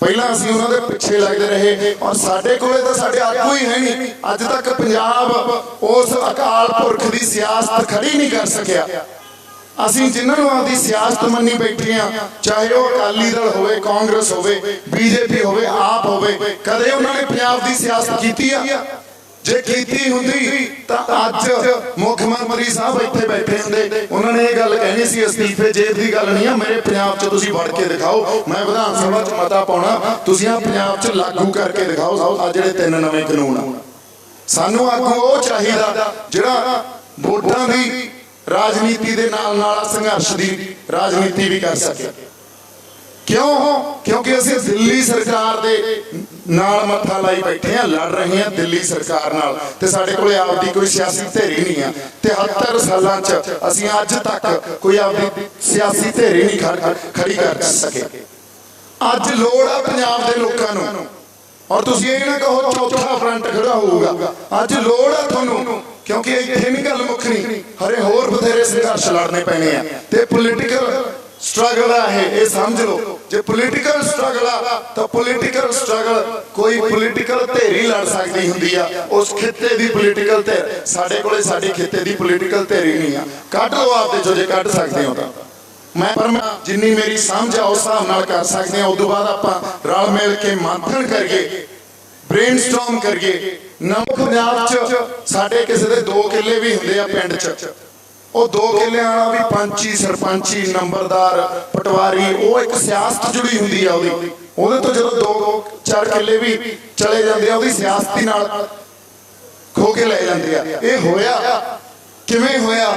ਪਹਿਲਾਂ ਅਸੀਂ ਉਹਨਾਂ ਦੇ ਪਿੱਛੇ ਲੱਗਦੇ ਰਹੇ, ਔਰ ਸਾਡੇ ਕੋਲੇ ਤਾਂ ਸਾਡੇ ਆਗੂ ਹੀ ਹੈ ਨਹੀਂ। ਅੱਜ ਤੱਕ ਪੰਜਾਬ ਉਸ ਅਕਾਲ ਪੁਰਖ ਦੀ ਸਿਆਸਤ ਖੜੀ ਨਹੀਂ ਕਰ ਸਕਿਆ। ਅਸੀਂ ਜਿਨ੍ਹਾਂ ਨੂੰ ਆਪਦੀ ਸਿਆਸਤ ਮੰਨੀ ਬੈਠੇ ਆ ਚਾਹੇ ਉਹ ਅਕਾਲੀ ਦਲ ਹੋਵੇ, ਕਾਂਗਰਸ ਹੋਵੇ, ਬੀਜੇਪੀ ਹੋਵੇ, ਆਪ ਹੋਵੇ, ਕਦੇ ਉਹਨਾਂ ਨੇ ਪੰਜਾਬ ਦੀ ਸਿਆਸਤ ਕੀਤੀ ਆ? ਜੇ ਕੀਤੀ ਹੁੰਦੀ, ਤਾਂ ਅੱਜ ਮੁੱਖ ਮੰਤਰੀ ਸਾਹਿਬ ਇੱਥੇ ਬੈਠੇ ਹੁੰਦੇ। ਉਹਨਾਂ ਨੇ ਇਹ ਗੱਲ ਕਹਿਣੀ ਸੀ, ਅਸਤੀਫੇ ਜੇਬ ਦੀ ਗੱਲ ਨਹੀਂ ਆ, ਮੇਰੇ ਪੰਜਾਬ 'ਚ ਤੁਸੀਂ ਵੜ ਕੇ ਦਿਖਾਓ। ਮੈਂ ਵਿਧਾਨ ਸਭਾ 'ਚ ਮਤਾ ਪਾਉਣਾ, ਤੁਸੀਂ ਆ ਪੰਜਾਬ 'ਚ ਲਾਗੂ ਕਰਕੇ ਦਿਖਾਓ ਆ ਜਿਹੜੇ ਤਿੰਨ ਨਵੇਂ ਕਾਨੂੰਨ ਆ। ਸਾਨੂੰ ਆਗੂ ਉਹ ਚਾਹੀਦਾ, ਜਿਹੜਾ ਵੋਟਾਂ ਦੀ ਰਾਜਨੀਤੀ ਦੇ ਨਾਲ ਨਾਲ ਸੰਘਰਸ਼ ਦੀ ਰਾਜਨੀਤੀ ਵੀ ਕਰ ਸਕੇ। ਕਿਉਂ? ਕਿਉਂਕਿ ਅਸੀਂ ਦਿੱਲੀ ਸਰਕਾਰ ਦੇ ਨਾਲ ਮੱਥਾ ਲਾਈ ਬੈਠੇ ਆ ਲੜ ਰਹੇ ਆ ਦਿੱਲੀ ਸਰਕਾਰ ਨਾਲ। ਤੇ ਸਾਡੇ ਕੋਲੇ ਆਪਦੀ ਕੋਈ ਸਿਆਸੀ ਧਿਰੀ ਨਹੀਂ ਆ। 73 ਸਾਲਾਂ 'ਚ ਅਸੀਂ ਅੱਜ ਤੱਕ ਕੋਈ ਆਪਦੀ ਸਿਆਸੀ ਧੇਰੀ ਨਹੀਂ ਖੜੀ ਕਰ ਸਕੇ। ਅੱਜ ਲੋੜ ਆ ਪੰਜਾਬ ਦੇ ਲੋਕਾਂ ਨੂੰ। ਔਰ ਤੁਸੀਂ ਇਹ ਨਾ ਕਹੋ, ਚੌਥਾ ਫਰੰਟ ਖੜਾ ਹੋਊਗਾ। ਅੱਜ ਲੋੜ ਆ ਤੁਹਾਨੂੰ ਕਿਉਂਕਿ ਇੱਥੇ ਨਹੀਂ ਗੱਲ ਮੁੱਕਣੀ ਹਰੇ ਹੋਰ ਬਥੇਰੇ ਸੰਘਰਸ਼ ਲੜਨੇ ਪੈਣੇ ਆ। ਤੇ ਪੋਲੀਟੀਕਲ ਸਟਰਗਲ ਆ ਇਹ ਇਹ ਸਮਝ ਲਓ। ਜੇ ਪੋਲੀਟੀਕਲ ਸਟਰਗਲ ਆ, ਤਾਂ ਪੋਲੀਟੀਕਲ ਸਟਰਗਲ ਕੋਈ ਪੋਲੀਟੀਕਲ ਧੇਰੀ ਲੜ ਸਕਦੀ ਹੁੰਦੀ ਆ। ਉਸ ਖਿੱਤੇ ਦੀ ਪੋਲੀਟੀਕਲ ਧਿਰ, ਸਾਡੇ ਕੋਲੇ ਸਾਡੇ ਖਿੱਤੇ ਦੀ ਪੋਲੀਟੀਕਲ ਧੇਰੀ ਨਹੀਂ ਆ। ਕੱਢ ਲਓ ਆਪਦੇ ਚੋਂ ਜੇ ਕੱਢ ਸਕਦੇ ਹੋ ਤਾਂ। ਮੈਂ ਪਰ ਮੈਂ ਜਿੰਨੀ ਮੇਰੀ ਸਮਝ ਆ, ਉਸ ਹਿਸਾਬ ਨਾਲ ਕਰ ਸਕਦੇ ਆ। ਤੋਂ ਬਾਅਦ ਆਪਾਂ ਰਲ ਮਿਲ ਕੇ ਮੰਥਨ ਕਰੀਏ ਬ੍ਰੇਨਸਟਾਰਮ ਕਰੀਏ। ਨਮਕ ਪੰਜਾਬ 'ਚ ਸਾਡੇ ਕਿਸੇ ਦੇ 2 ਕਿੱਲੇ ਵੀ ਹੁੰਦੇ ਆ ਪਿੰਡ 'ਚ। ਉਹ 2 ਕਿੱਲਿਆਂ ਵਾਲਾ ਵੀ ਪੰਚੀ ਸਰਪੰਚੀ ਨੰਬਰਦਾਰ, ਪਟਵਾਰੀ, ਉਹ ਇੱਕ ਸਿਆਸਤ ਜੁੜੀ ਹੁੰਦੀ ਆ ਉਹਦੀ। ਉਹਦੇ ਤੋਂ ਜਦੋਂ 2 4 ਕਿੱਲੇ ਵੀ ਚਲੇ ਜਾਂਦੇ ਆ, ਉਹਦੀ ਸਿਆਸਤੀ ਨਾਲ ਖੋ ਕੇ ਲੈ ਜਾਂਦੇ ਆ। ਇਹ ਹੋਇਆ। ਕਿਵੇਂ ਹੋਇਆ?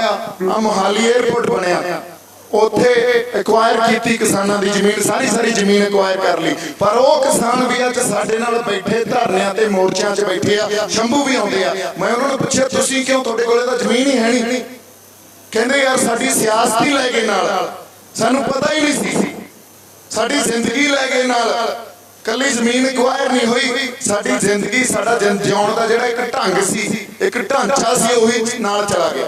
ਆ ਮੋਹਾਲੀ 에ਅਰਪੋਰਟ ਬਣਿਆ। ਉੱਥੇ ਐਕਵਾਇਰ ਕੀਤੀ ਕਿਸਾਨਾਂ ਦੀ ਜ਼ਮੀਨ ਸਾਰੀ ਸਾਰੀ ਜ਼ਮੀਨ ਐਕਵਾਇਰ ਕਰ ਲਈ। ਪਰ ਉਹ ਕਿਸਾਨ ਵੀ ਅੱਜ ਸਾਡੇ ਨਾਲ ਬੈਠੇ, ਧਰਨਿਆਂ ਤੇ ਮੋਰਚਿਆਂ 'ਚ ਬੈਠੇ ਆ, ਸ਼ੰਭੂ ਵੀ ਆਉਂਦੇ ਆ। ਮੈਂ ਉਹਨਾਂ ਨੂੰ ਪੁੱਛਿਆ, ਤੁਸੀਂ ਕਿਉਂ ਤੁਹਾਡੇ ਕੋਲੇ ਤਾਂ ਜ਼ਮੀਨ ਹੀ ਹੈ ਨਹੀਂ? ਕਹਿੰਦੇ, ਯਾਰ, ਸਾਡੀ ਸਿਆਸਤ ਹੀ ਲੈ ਗਏ ਨਾਲ। ਸਾਨੂੰ ਪਤਾ ਹੀ ਨਹੀਂ ਸੀ। ਸਾਡੀ ਜ਼ਿੰਦਗੀ ਲੈ ਗਏ ਨਾਲ। ਕੱਲੀ ਜ਼ਮੀਨ ਐਕਵਾਇਰ ਨਹੀਂ ਹੋਈ। ਸਾਡੀ ਜ਼ਿੰਦਗੀ, ਸਾਡਾ ਜਿੰ- ਜਿਉਣ ਦਾ ਜਿਹੜਾ ਇੱਕ ਢੰਗ ਸੀ, ਇੱਕ ਢਾਂਚਾ ਸੀ, ਉਹੀ ਨਾਲ ਚਲਾ ਗਿਆ।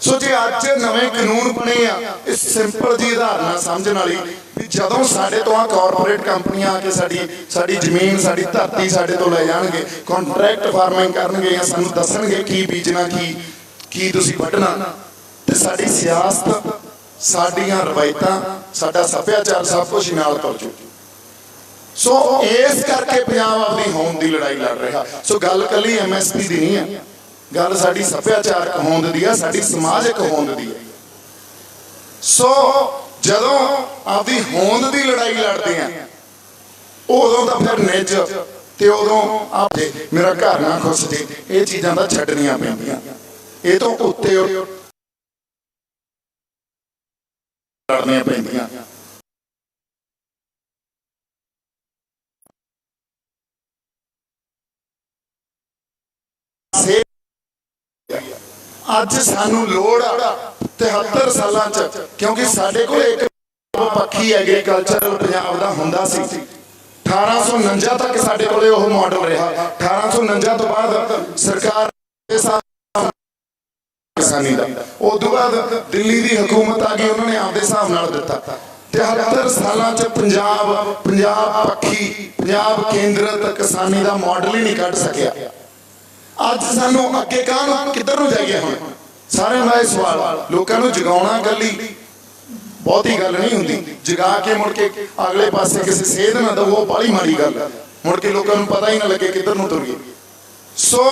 ਸੋ ਜੇ ਅੱਜ ਨਵੇਂ ਕਾਨੂੰਨ ਬਣੇ ਆ, ਇਸ ਸਿੰਪਲ ਜੀ ਉਦਾਹਰਨਾਂ ਸਮਝਣ ਵਾਲੀ, ਵੀ ਜਦੋਂ ਸਾਡੇ ਤੋਂ ਆ ਕਾਰਪੋਰੇਟ ਕੰਪਨੀਆਂ ਆ ਕੇ ਸਾਡੀ ਸਾਡੀ ਜ਼ਮੀਨ, ਸਾਡੀ ਧਰਤੀ ਸਾਡੇ ਤੋਂ ਲੈ ਜਾਣਗੇ ਕੰਟਰੈਕਟ ਫਾਰਮਿੰਗ ਕਰਨਗੇ ਜਾਂ ਸਾਨੂੰ ਦੱਸਣਗੇ ਕੀ ਬੀਜਣਾ, ਕੀ ਕੀ ਤੁਸੀਂ ਵੱਢਣਾ, ਤੇ ਸਾਡੀ ਸਿਆਸਤ, ਸਾਡੀਆਂ ਰਵਾਇਤਾਂ, ਸਾਡਾ ਸੱਭਿਆਚਾਰ ਸਭ ਕੁਝ ਨਾਲ ਤੁਰ ਜੂ ਸੋ ਇਸ ਕਰਕੇ ਪੰਜਾਬ ਆਪਣੀ ਹੋਂਦ ਦੀ ਲੜਾਈ ਲੜ ਰਿਹਾ। ਸੋ ਗੱਲ ਕੱਲੀ ਐਮਐਸਪੀ ਦੀ ਨਹੀਂ ਹੈ। ਗੱਲ ਸਾਡੀ ਸੱਭਿਆਚਾਰਕ ਹੋਂਦ ਦੀ ਹੈ ਸਾਡੀ ਸਮਾਜਿਕ ਹੋਂਦ ਦੀ ਹੈ ਸੋ ਜਦੋਂ ਆਪਦੀ ਹੋਂਦ ਦੀ ਲੜਾਈ ਲੜਦੇ ਆ, ਉਦੋਂ ਤਾਂ ਫਿਰ ਨਿੱਜ ਤੇ ਉਦੋਂ ਆਪ ਮੇਰਾ ਘਰ ਨਾ ਖੁੱਸ ਜੇ, ਇਹ ਚੀਜ਼ਾਂ ਤਾਂ ਛੱਡਣੀਆਂ ਪੈਂਦੀਆਂ। ਇਹ ਤੋਂ ਉੱਤੇ ਲੜਨੀਆਂ ਪੈਂਦੀਆਂ। ਅੱਜ ਸਾਨੂੰ ਲੋੜ ਆ 73 ਸਾਲਾਂ ਚ, ਕਿਉਂਕਿ ਸਾਡੇ ਕੋਲ ਇੱਕ ਪੱਖੀ ਐਗਰੀਕਲਚਰਲ ਪੰਜਾਬ ਦਾ ਹੁੰਦਾ ਸੀ। 1849 ਤੱਕ ਸਾਡੇ ਕੋਲੇ ਉਹ ਮਾਡਲ ਰਿਹਾ। 1849 ਤੋਂ ਬਾਅਦ ਸਰਕਾਰ ਦੇ ਸਾਥ ਕਿਸਾਨੀ ਦਾ। ਉਸ ਤੋਂ ਬਾਅਦ ਦਿੱਲੀ ਦੀ ਹਕੂਮਤ ਆ ਗਈ, ਉਹਨਾਂ ਨੇ ਆਪਦੇ ਹਿਸਾਬ ਨਾਲ ਦਿੱਤਾ। 73 ਸਾਲਾਂ ਚ ਪੰਜਾਬ ਪੰਜਾਬ ਪੱਖੀ, ਪੰਜਾਬ ਕੇਂਦਰਤ ਕਿਸਾਨੀ ਦਾ ਮਾਡਲ ਹੀ ਨਹੀਂ ਕੱਢ ਸਕਿਆ। ਅੱਜ ਸਾਨੂੰ ਅੱਗੇ ਕਾਹਨੂੰ, ਕਿੱਧਰ ਨੂੰ ਜਾਈਏ ਹੁਣ? ਸਾਰਿਆਂ ਦਾ ਇਹ ਸਵਾਲ, ਲੋਕਾਂ ਨੂੰ ਜਗਾਉਣਾ ਗੱਲੀ ਬਹੁਤੀ ਗੱਲ ਨਹੀਂ ਹੁੰਦੀ। ਜਗਾ ਕੇ ਮੁੜ ਕੇ ਅਗਲੇ ਪਾਸੇ ਕਿਸੇ ਸੇਧ ਨਾ ਦਵੋ, ਉਹ ਬਾਲੀ ਮਾੜੀ ਗੱਲ ਮੁੜ ਕੇ ਲੋਕਾਂ ਨੂੰ ਪਤਾ ਹੀ ਨਾ ਲੱਗੇ ਕਿੱਧਰ ਨੂੰ ਤੁਰ ਗਏ ਸੋ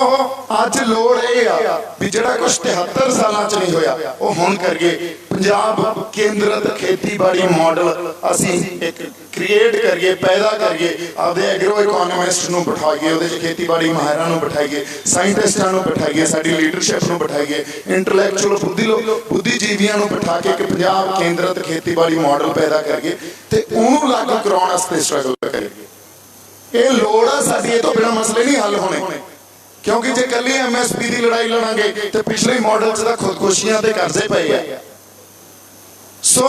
ਅੱਜ ਲੋੜ ਇਹ ਆ ਵੀ ਜਿਹੜਾ ਕੁਝ 73 ਸਾਲਾਂ ਚ ਨਹੀਂ ਹੋਇਆ, ਉਹ ਹੁਣ ਕਰੀਏ। ਪੰਜਾਬ ਕੇਂਦਰਤ ਖੇਤੀਬਾੜੀ ਮਾਡਲ ਅਸੀਂ ਇੱਕ ਕ੍ਰੀਏਟ ਕਰੀਏ, ਪੈਦਾ ਕਰੀਏ। ਆਪਦੇ ਐਗਰੋ ਇਕਨੋਮਿਸਟ ਨੂੰ ਬਿਠਾਈਏ, ਉਹਦੇ ਚ ਖੇਤੀਬਾੜੀ ਮਾਹਿਰਾਂ ਨੂੰ ਬਿਠਾਈਏ ਸਾਇੰਟਿਸਟਾਂ ਨੂੰ ਬਿਠਾਈਏ, ਸਾਡੀ ਲੀਡਰਸ਼ਿਪ ਨੂੰ ਬਿਠਾਈਏ ਇੰਟੈਲੈਕਚੁਅਲ ਬੁੱਧੀ ਲੋ ਬੁੱਧੀਜੀਵੀਆਂ ਨੂੰ ਬਿਠਾ ਕੇ ਇੱਕ ਪੰਜਾਬ ਕੇਂਦਰਤ ਖੇਤੀਬਾੜੀ ਮਾਡਲ ਪੈਦਾ ਕਰੀਏ ਤੇ ਉਹਨੂੰ ਲਾਗੂ ਕਰਾਉਣ ਵਾਸਤੇ ਸਟਰਗਲ ਕਰੀਏ। ਇਹ ਲੋੜ ਆ, ਸਾਡੀ ਇਹ ਤੋਂ ਬਿਨਾ ਮਸਲੇ ਨਹੀਂ ਹੱਲ ਹੋਣੇ। ਕਿਉਂਕਿ ਜੇ ਕੱਲੀ ਐਮਐਸਪੀ ਦੀ ਲੜਾਈ ਲੜਾਂਗੇ, ਤੇ ਪਿਛਲੇ ਮਾਡਲ 'ਚ ਤਾਂ ਖੁਦਕੁਸ਼ੀਆਂ ਤੇ ਕਰਜ਼ੇ ਪਏ ਆ। ਸੋ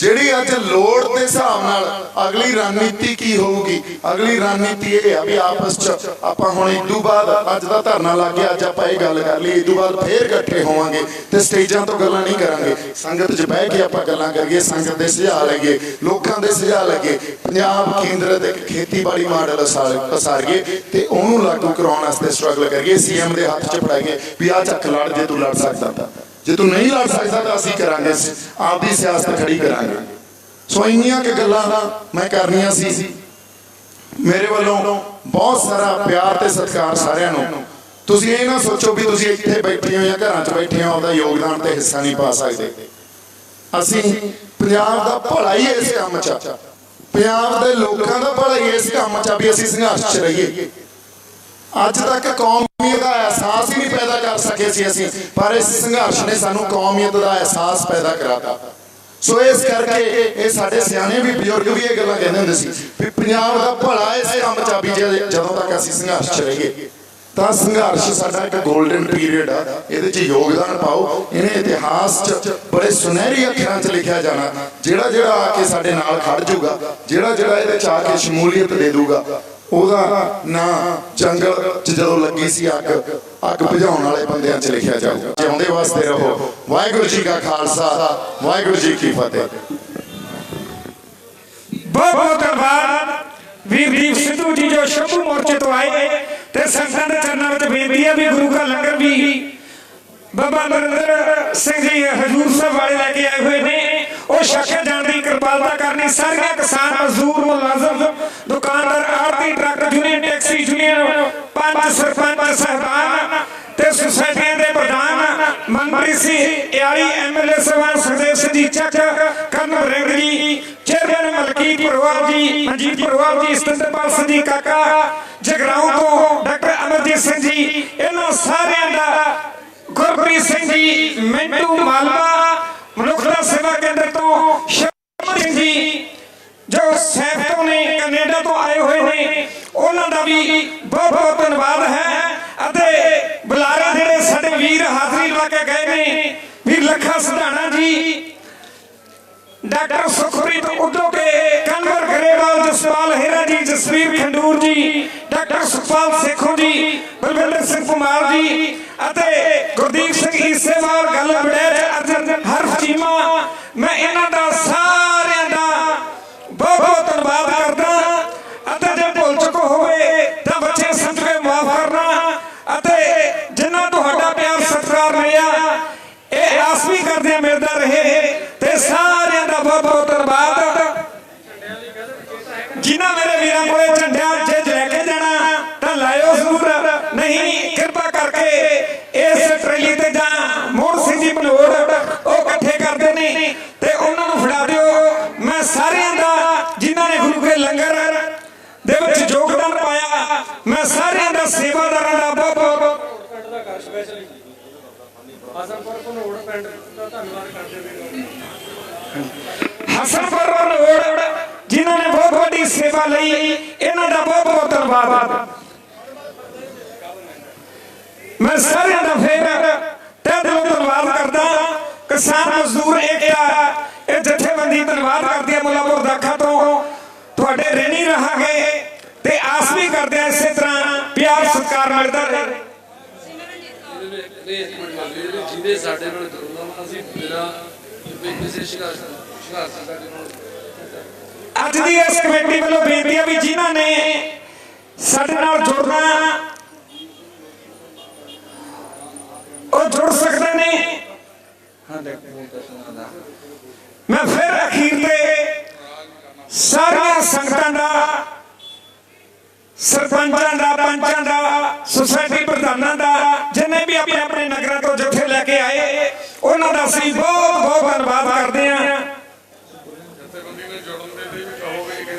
ਜਿਹੜੀ ਅੱਜ ਲੋੜ ਦੇ ਹਿਸਾਬ ਨਾਲ ਅਗਲੀ ਰਣਨੀਤੀ ਕੀ ਹੋਊਗੀ? ਅਗਲੀ ਰਣਨੀਤੀ ਇਹ ਆ ਵੀ ਆਪਸ 'ਚ ਆਪਾਂ ਹੁਣ ਇਦੋਂ ਬਾਅਦ ਅੱਜ ਦਾ ਧਰਨਾ ਲੱਗ ਗਿਆ, ਅੱਜ ਆਪਾਂ ਇਹ ਗੱਲ ਕਰ ਲਈ ਇਦੋਂ ਬਾਅਦ ਫੇਰ ਇਕੱਠੇ ਹੋਵਾਂਗੇ ਤੇ ਸਟੇਜਾਂ ਤੋਂ ਗੱਲਾਂ ਨਹੀਂ ਕਰਾਂਗੇ। ਸੰਗਤ 'ਚ ਬਹਿ ਕੇ ਆਪਾਂ ਗੱਲਾਂ ਕਰੀਏ, ਸੰਗਤ ਦੇ ਸੁਝਾਅ ਲਈਏ, ਲੋਕਾਂ ਦੇ ਸੁਝਾਅ ਲਈਏ, ਪੰਜਾਬ ਕੇਂਦਰ ਦੇ ਖੇਤੀਬਾੜੀ ਮਾਡਲ ਉਸਾਰੀਏ ਤੇ ਉਹਨੂੰ ਲਾਗੂ ਕਰਾਉਣ ਵਾਸਤੇ ਸਟਰਗਲ ਕਰੀਏ, ਸੀਐਮ ਦੇ ਹੱਥ 'ਚ ਫੜਾਈਏ ਵੀ ਆ ਚੱਕ ਲੜ ਜੇ ਤੂੰ ਲੜ ਸਕਦਾ। ਜੇ ਤੂੰ ਨਹੀਂ ਲੜ ਸਕਦਾ ਤਾਂ ਅਸੀਂ ਕਰਾਂਗੇ ਆਪਦੀ ਸਿਆਸਤ ਖੜੀ ਕਰਾਂਗੇ। ਸੋ ਇੰਨੀਆਂ ਕਿ ਗੱਲਾਂ ਦਾ ਮੈਂ ਕਰਨੀਆਂ ਸੀ। ਮੇਰੇ ਵੱਲੋਂ ਬਹੁਤ ਸਾਰਾ ਪਿਆਰ ਤੇ ਸਤਿਕਾਰ ਸਾਰਿਆਂ ਨੂੰ। ਤੁਸੀਂ ਇਹ ਨਾ ਸੋਚੋ ਵੀ ਤੁਸੀਂ ਇੱਥੇ ਬੈਠੇ ਹੋ ਜਾਂ ਘਰਾਂ 'ਚ ਬੈਠੇ ਹੋ, ਆਪਦਾ ਯੋਗਦਾਨ ਤੇ ਹਿੱਸਾ ਨਹੀਂ ਪਾ ਸਕਦੇ। ਅਸੀਂ ਪੰਜਾਬ ਦਾ ਭਲਾ ਹੀ ਇਸ ਕੰਮ 'ਚ ਪੰਜਾਬ ਦੇ ਲੋਕਾਂ ਦਾ ਭਲਾ ਹੀ ਇਸ ਕੰਮ 'ਚ ਵੀ ਅਸੀਂ ਸੰਘਰਸ਼ 'ਚ ਰਹੀਏ। ਅੱਜ ਤੱਕ ਕੌਮੀਅਤ ਦਾ ਅਹਿਸਾਸ ਹੀ ਨਹੀਂ ਪੈਦਾ ਕਰ ਸਕੇ ਸੀ ਅਸੀਂ, ਪਰ ਇਸ ਸੰਘਰਸ਼ ਨੇ ਸਾਨੂੰ ਕੌਮੀਅਤ ਦਾ ਅਹਿਸਾਸ ਪੈਦਾ ਕਰਾਤਾ। ਸੋ ਇਸ ਕਰਕੇ ਇਹ ਸਾਡੇ ਸਿਆਣੇ ਵੀ, ਬਜ਼ੁਰਗ ਵੀ ਇਹ ਗੱਲਾਂ ਕਹਿੰਦੇ ਹੁੰਦੇ ਸੀ ਵੀ ਪੰਜਾਬ ਦਾ ਭਲਾ ਇਸ ਕੰਮ ਚ ਜਦੋਂ ਤੱਕ ਅਸੀਂ ਸੰਘਰਸ਼ ਚ ਰਹੀਏ, ਤਾਂ ਸੰਘਰਸ਼ ਸਾਡਾ ਇੱਕ 골ਡਨ ਪੀਰੀਅਡ ਆ। ਇਹਦੇ ਚ ਯੋਗਦਾਨ ਪਾਓ। ਇਹਨੇ ਇਤਿਹਾਸ ਚ ਬੜੇ ਸੁਨਹਿਰੀ ਅੱਖਰਾਂ ਚ ਲਿਖਿਆ ਜਾਣਾ, ਜਿਹੜਾ ਜਿਹੜਾ ਆ ਕੇ ਸਾਡੇ ਨਾਲ ਖੜ ਜਾਊਗਾ ਜਿਹੜਾ ਜਿਹੜਾ ਇਹਦੇ ਚ ਆ ਕੇ ਸ਼ਮੂਲੀਅਤ ਦੇ ਦੂਗਾ। ਉਹਦਾ ਨਾਂ ਜੰਗਲ ਚ ਜਦੋਂ ਲੱਗੀ ਸੀ ਅੱਗ ਅੱਗ ਬੁਝਾਉਣ ਵਾਲੇ ਬੰਦਿਆਂ ਚ ਲਿਖਿਆ ਜਾਊਗਾ ਜਿਉਂਦੇ ਵਾਸਤੇ ਰਹੋ। ਵਾਹਿਗੁਰੂ ਜੀ ਕਾ ਖਾਲਸਾ, ਵਾਹਿਗੁਰੂ ਜੀ ਕੀ ਫਤਿਹ। ਬਹੁਤ ਬਹੁਤ ਧੰਨਵਾਦ। ਵੀਰਦੀਪ ਸਿੱਧੂ ਜੀ ਜੋ ਸ਼ੰਭੂ ਮੋਰਚੇ ਤੋਂ ਆਏ ਤੇ ਸੰਗਤਾਂ ਦੇ ਚਰਨਾਂ ਵਿੱਚ ਬੇਨਤੀ ਹੈ ਵੀ ਗੁਰੂ ਦਾ ਲੰਗਰ ਵੀ ਬਾਬਾ ਨਰਿੰਦਰ ਸਿੰਘ ਜੀ ਹਜੂਰ ਸਾਹਿਬ ਵਾਲੇ ਲੈ ਕੇ ਆਏ ਹੋਏ ਨੇ। ਉਹ ਛਕਿਆ ਜਾਣ ਦੀ ਕਿਰਪਾਲਤਾ ਕਰਨੀ ਸਾਰੀਆਂ ਕਿਸਾਨ ਮਜ਼ਦੂਰ, ਮੁਲਾਜ਼ਮ, ਦੁਕਾਨਦਾਰ ਆੜਤੀ ਟਰੱਕ, ਯੂਨੀਅਨ, ਟੈਕਸੀ, ਯੂਨੀਅਨ, ਪੰਜ ਸਰਪੰਚ, ਸਹਿਬਾਨ ਤੇ ਸੁਸਾਇਟੀਆਂ ਦੇ ਪ੍ਰਧਾਨ, ਮੰਤਰੀ ਸੀ ਇਆਲੀ ਐਮਐਲਏ ਸਹਿਬਾਨ ਸੁਖਦੇਵ ਸਿੰਘ ਜੀ, ਚੱਕ, ਕਰਨ ਬਰਿੰਗ ਚੇਅਰਮੈਨ ਮਲਕੀ ਪਰਵਾਰ ਜੀ, ਮਨਜੀਤ ਪਰਵਾਰ ਜੀ ਸਤਿੰਦਰਪਾਲ ਸਿੰਘ ਜੀ, ਕਾਕਾ ਜਗਰਾਉਂ ਤੋਂ ਡਾਕਟਰ ਅਮਰਜੀਤ ਸਿੰਘ ਜੀ, ਇਹਨਾਂ ਸਾਰਿਆਂ ਦਾ ਗੁਰਪ੍ਰੀਤ ਸਿੰਘ ਜੀ, ਮਿੰਟੂ ਮਾਲਵਾ ਮਨੁੱਖ ਦਾ ਸੇਵਾ ਕੇਂਦਰ ਤੋਂ ਸ਼ਰਮਾ ਸਿੰਘ ਜੀ ਜੋ ਸੈਫਟੋ ਨੇ ਕੈਨੇਡਾ ਤੋਂ ਆਏ ਹੋਏ ਨੇ, ਉਹਨਾਂ ਦਾ ਵੀ ਬਹੁਤ ਬਹੁਤ ਧੰਨਵਾਦ ਹੈ। ਅਤੇ ਬੁਲਾਰੇ ਜਿਹੜੇ ਸਾਡੇ ਵੀਰ ਹਾਜ਼ਰੀ ਲਵਾ ਕੇ ਗਏ ਨੇ, ਵੀਰ ਲੱਖਾ ਸਿਧਾਣਾ ਜੀ, ਡਾਕਟਰ ਸੁਖਪ੍ਰੀਤ ਉਦੋਂ ਕੇ ਕਨਵਰ ਗਰੇਵਾਲ, ਜਸਪਾਲ ਹੈਰਾ ਜੀ, ਜਸਵੀਰ ਖੰਡੂਰ ਜੀ, ਡਾਕਟਰ ਸੁਖਪਾਲ ਸੇਖੋ ਜੀ, ਬਲਵਿੰਦਰ ਸਿੰਘ ਕੁਮਾਰ ਜੀ ਅਤੇ ਗੁਰਦੀਪ ਸਿੰਘ ਈਸੇਵਾਲ, ਗੱਲ ਬੜੈਚ ਅਰਜਨ ਹਰਫ ਚੀਮਾ ਮੈਂ ਇਹਨਾਂ ਦਾ ਸਾਰਿਆਂ ਦਾ ਬਹੁਤ ਬਹੁਤ ਧੰਨਵਾਦ ਕਰਦਾ। ਅਤੇ ਜੇ ਭੁੱਲ ਚੁੱਕ ਹੋਵੇ, ਤਾਂ ਬੱਚੇ ਸਮਝ ਮਾਫ ਕਰਨਾ। ਅਤੇ ਜਿਨ੍ਹਾਂ ਤੁਹਾਡਾ ਪਿਆਰ ਸਤਿਕਾਰ ਮਿਲਿਆ, ਇਹ ਆਸ ਵੀ ਕਰਦੇ ਆ ਮਿਲਦਾ ਰਹੇ। ਤੇ ਸਾਰਿਆਂ ਦਾ ਬਹੁਤ ਬਹੁਤ ਧੰਨਵਾਦ। ਜਿਨ੍ਹਾਂ ਮੇਰੇ ਵੀਰਾਂ ਕੋਲੇ ਝੰਡਿਆ ਜੇ ਲੈ ਕੇ ਜਾਣਾ, ਤਾਂ ਲਾਇਓ ਜ਼ਰੂਰ। ਨਹੀਂ, ਕਿਰਪਾ ਕਰਕੇ ਇਸ ਟ੍ਰੇਲੀ ਤੇ ਜਾਂ ਮੋੜ ਸਿੰਘ ਜੀ ਮੈਂ ਸਾਰਿਆਂ ਦਾ ਸੇਵਾਦਾਰਾਂ ਦਾ ਧੰਨਵਾਦ ਕਰਦੇ ਨੇ ਹਸਨਪੁਰ ਰੋਡ ਜਿਨ੍ਹਾਂ ਨੇ ਬਹੁਤ ਵੱਡੀ ਸੇਵਾ ਲਈ ਇਹਨਾਂ ਦਾ ਬਹੁਤ ਬਹੁਤ ਧੰਨਵਾਦ। ਮੈਂ ਸਾਰਿਆਂ ਦਾ ਫੇਰ ਕਿਸਾਨ ਮਜ਼ਦੂਰ ਏਕਤਾ ਇਹ ਜਥੇਬੰਦੀ ਧੰਨਵਾਦ ਕਰਦੀ ਹੈ ਮੁੱਲਾਪੁਰ ਦਾਖਾ ਤੋਂ। ਕਰਦੇ ਆ ਇਸੇ ਤਰ੍ਹਾਂ ਪਿਆਰ ਸਤਿਕਾਰ ਮਿਲਦਾ ਰਹੇ। ਜਿਹਦੇ ਸਾਡੇ ਨਾਲ ਜੁੜਨਾ ਵਾ, ਅਸੀਂ ਬਿਨਾਂ ਵੀ ਕਿਸੇ ਸ਼ਿਕਾਰ ਸ਼ਿਕਾਰ ਸਾਡੇ ਨਾਲ। ਅੱਜ ਦੀ ਇਸ ਕਮੇਟੀ ਵੱਲੋਂ ਬੇਨਤੀ ਹੈ ਵੀ ਜਿਨ੍ਹਾਂ ਨੇ ਸਾਡੇ ਨਾਲ ਜੁੜਨਾ ਉਹ ਜੁੜ ਸਕਦੇ ਨੇ। ਮੈਂ ਫਿਰ ਅਖੀਰ ਤੇ ਸਾਰੀਆਂ ਸੰਗਤਾਂ ਦਾ ਸਰਪੰਚਾਂ ਦਾ, ਪੰਚਾਂ ਦਾ, ਸੁਸਾਇਟੀ ਪ੍ਰਧਾਨਾਂ ਦਾ, ਜਿੰਨੇ ਵੀ ਆਪਣੇ ਆਪਣੇ ਨਗਰਾਂ ਤੋਂ ਜਥੇ ਲੈ ਕੇ ਆਏ, ਉਹਨਾਂ ਦਾ ਅਸੀਂ ਬਹੁਤ ਬਹੁਤ ਧੰਨਵਾਦ ਕਰਦੇ ਆਂ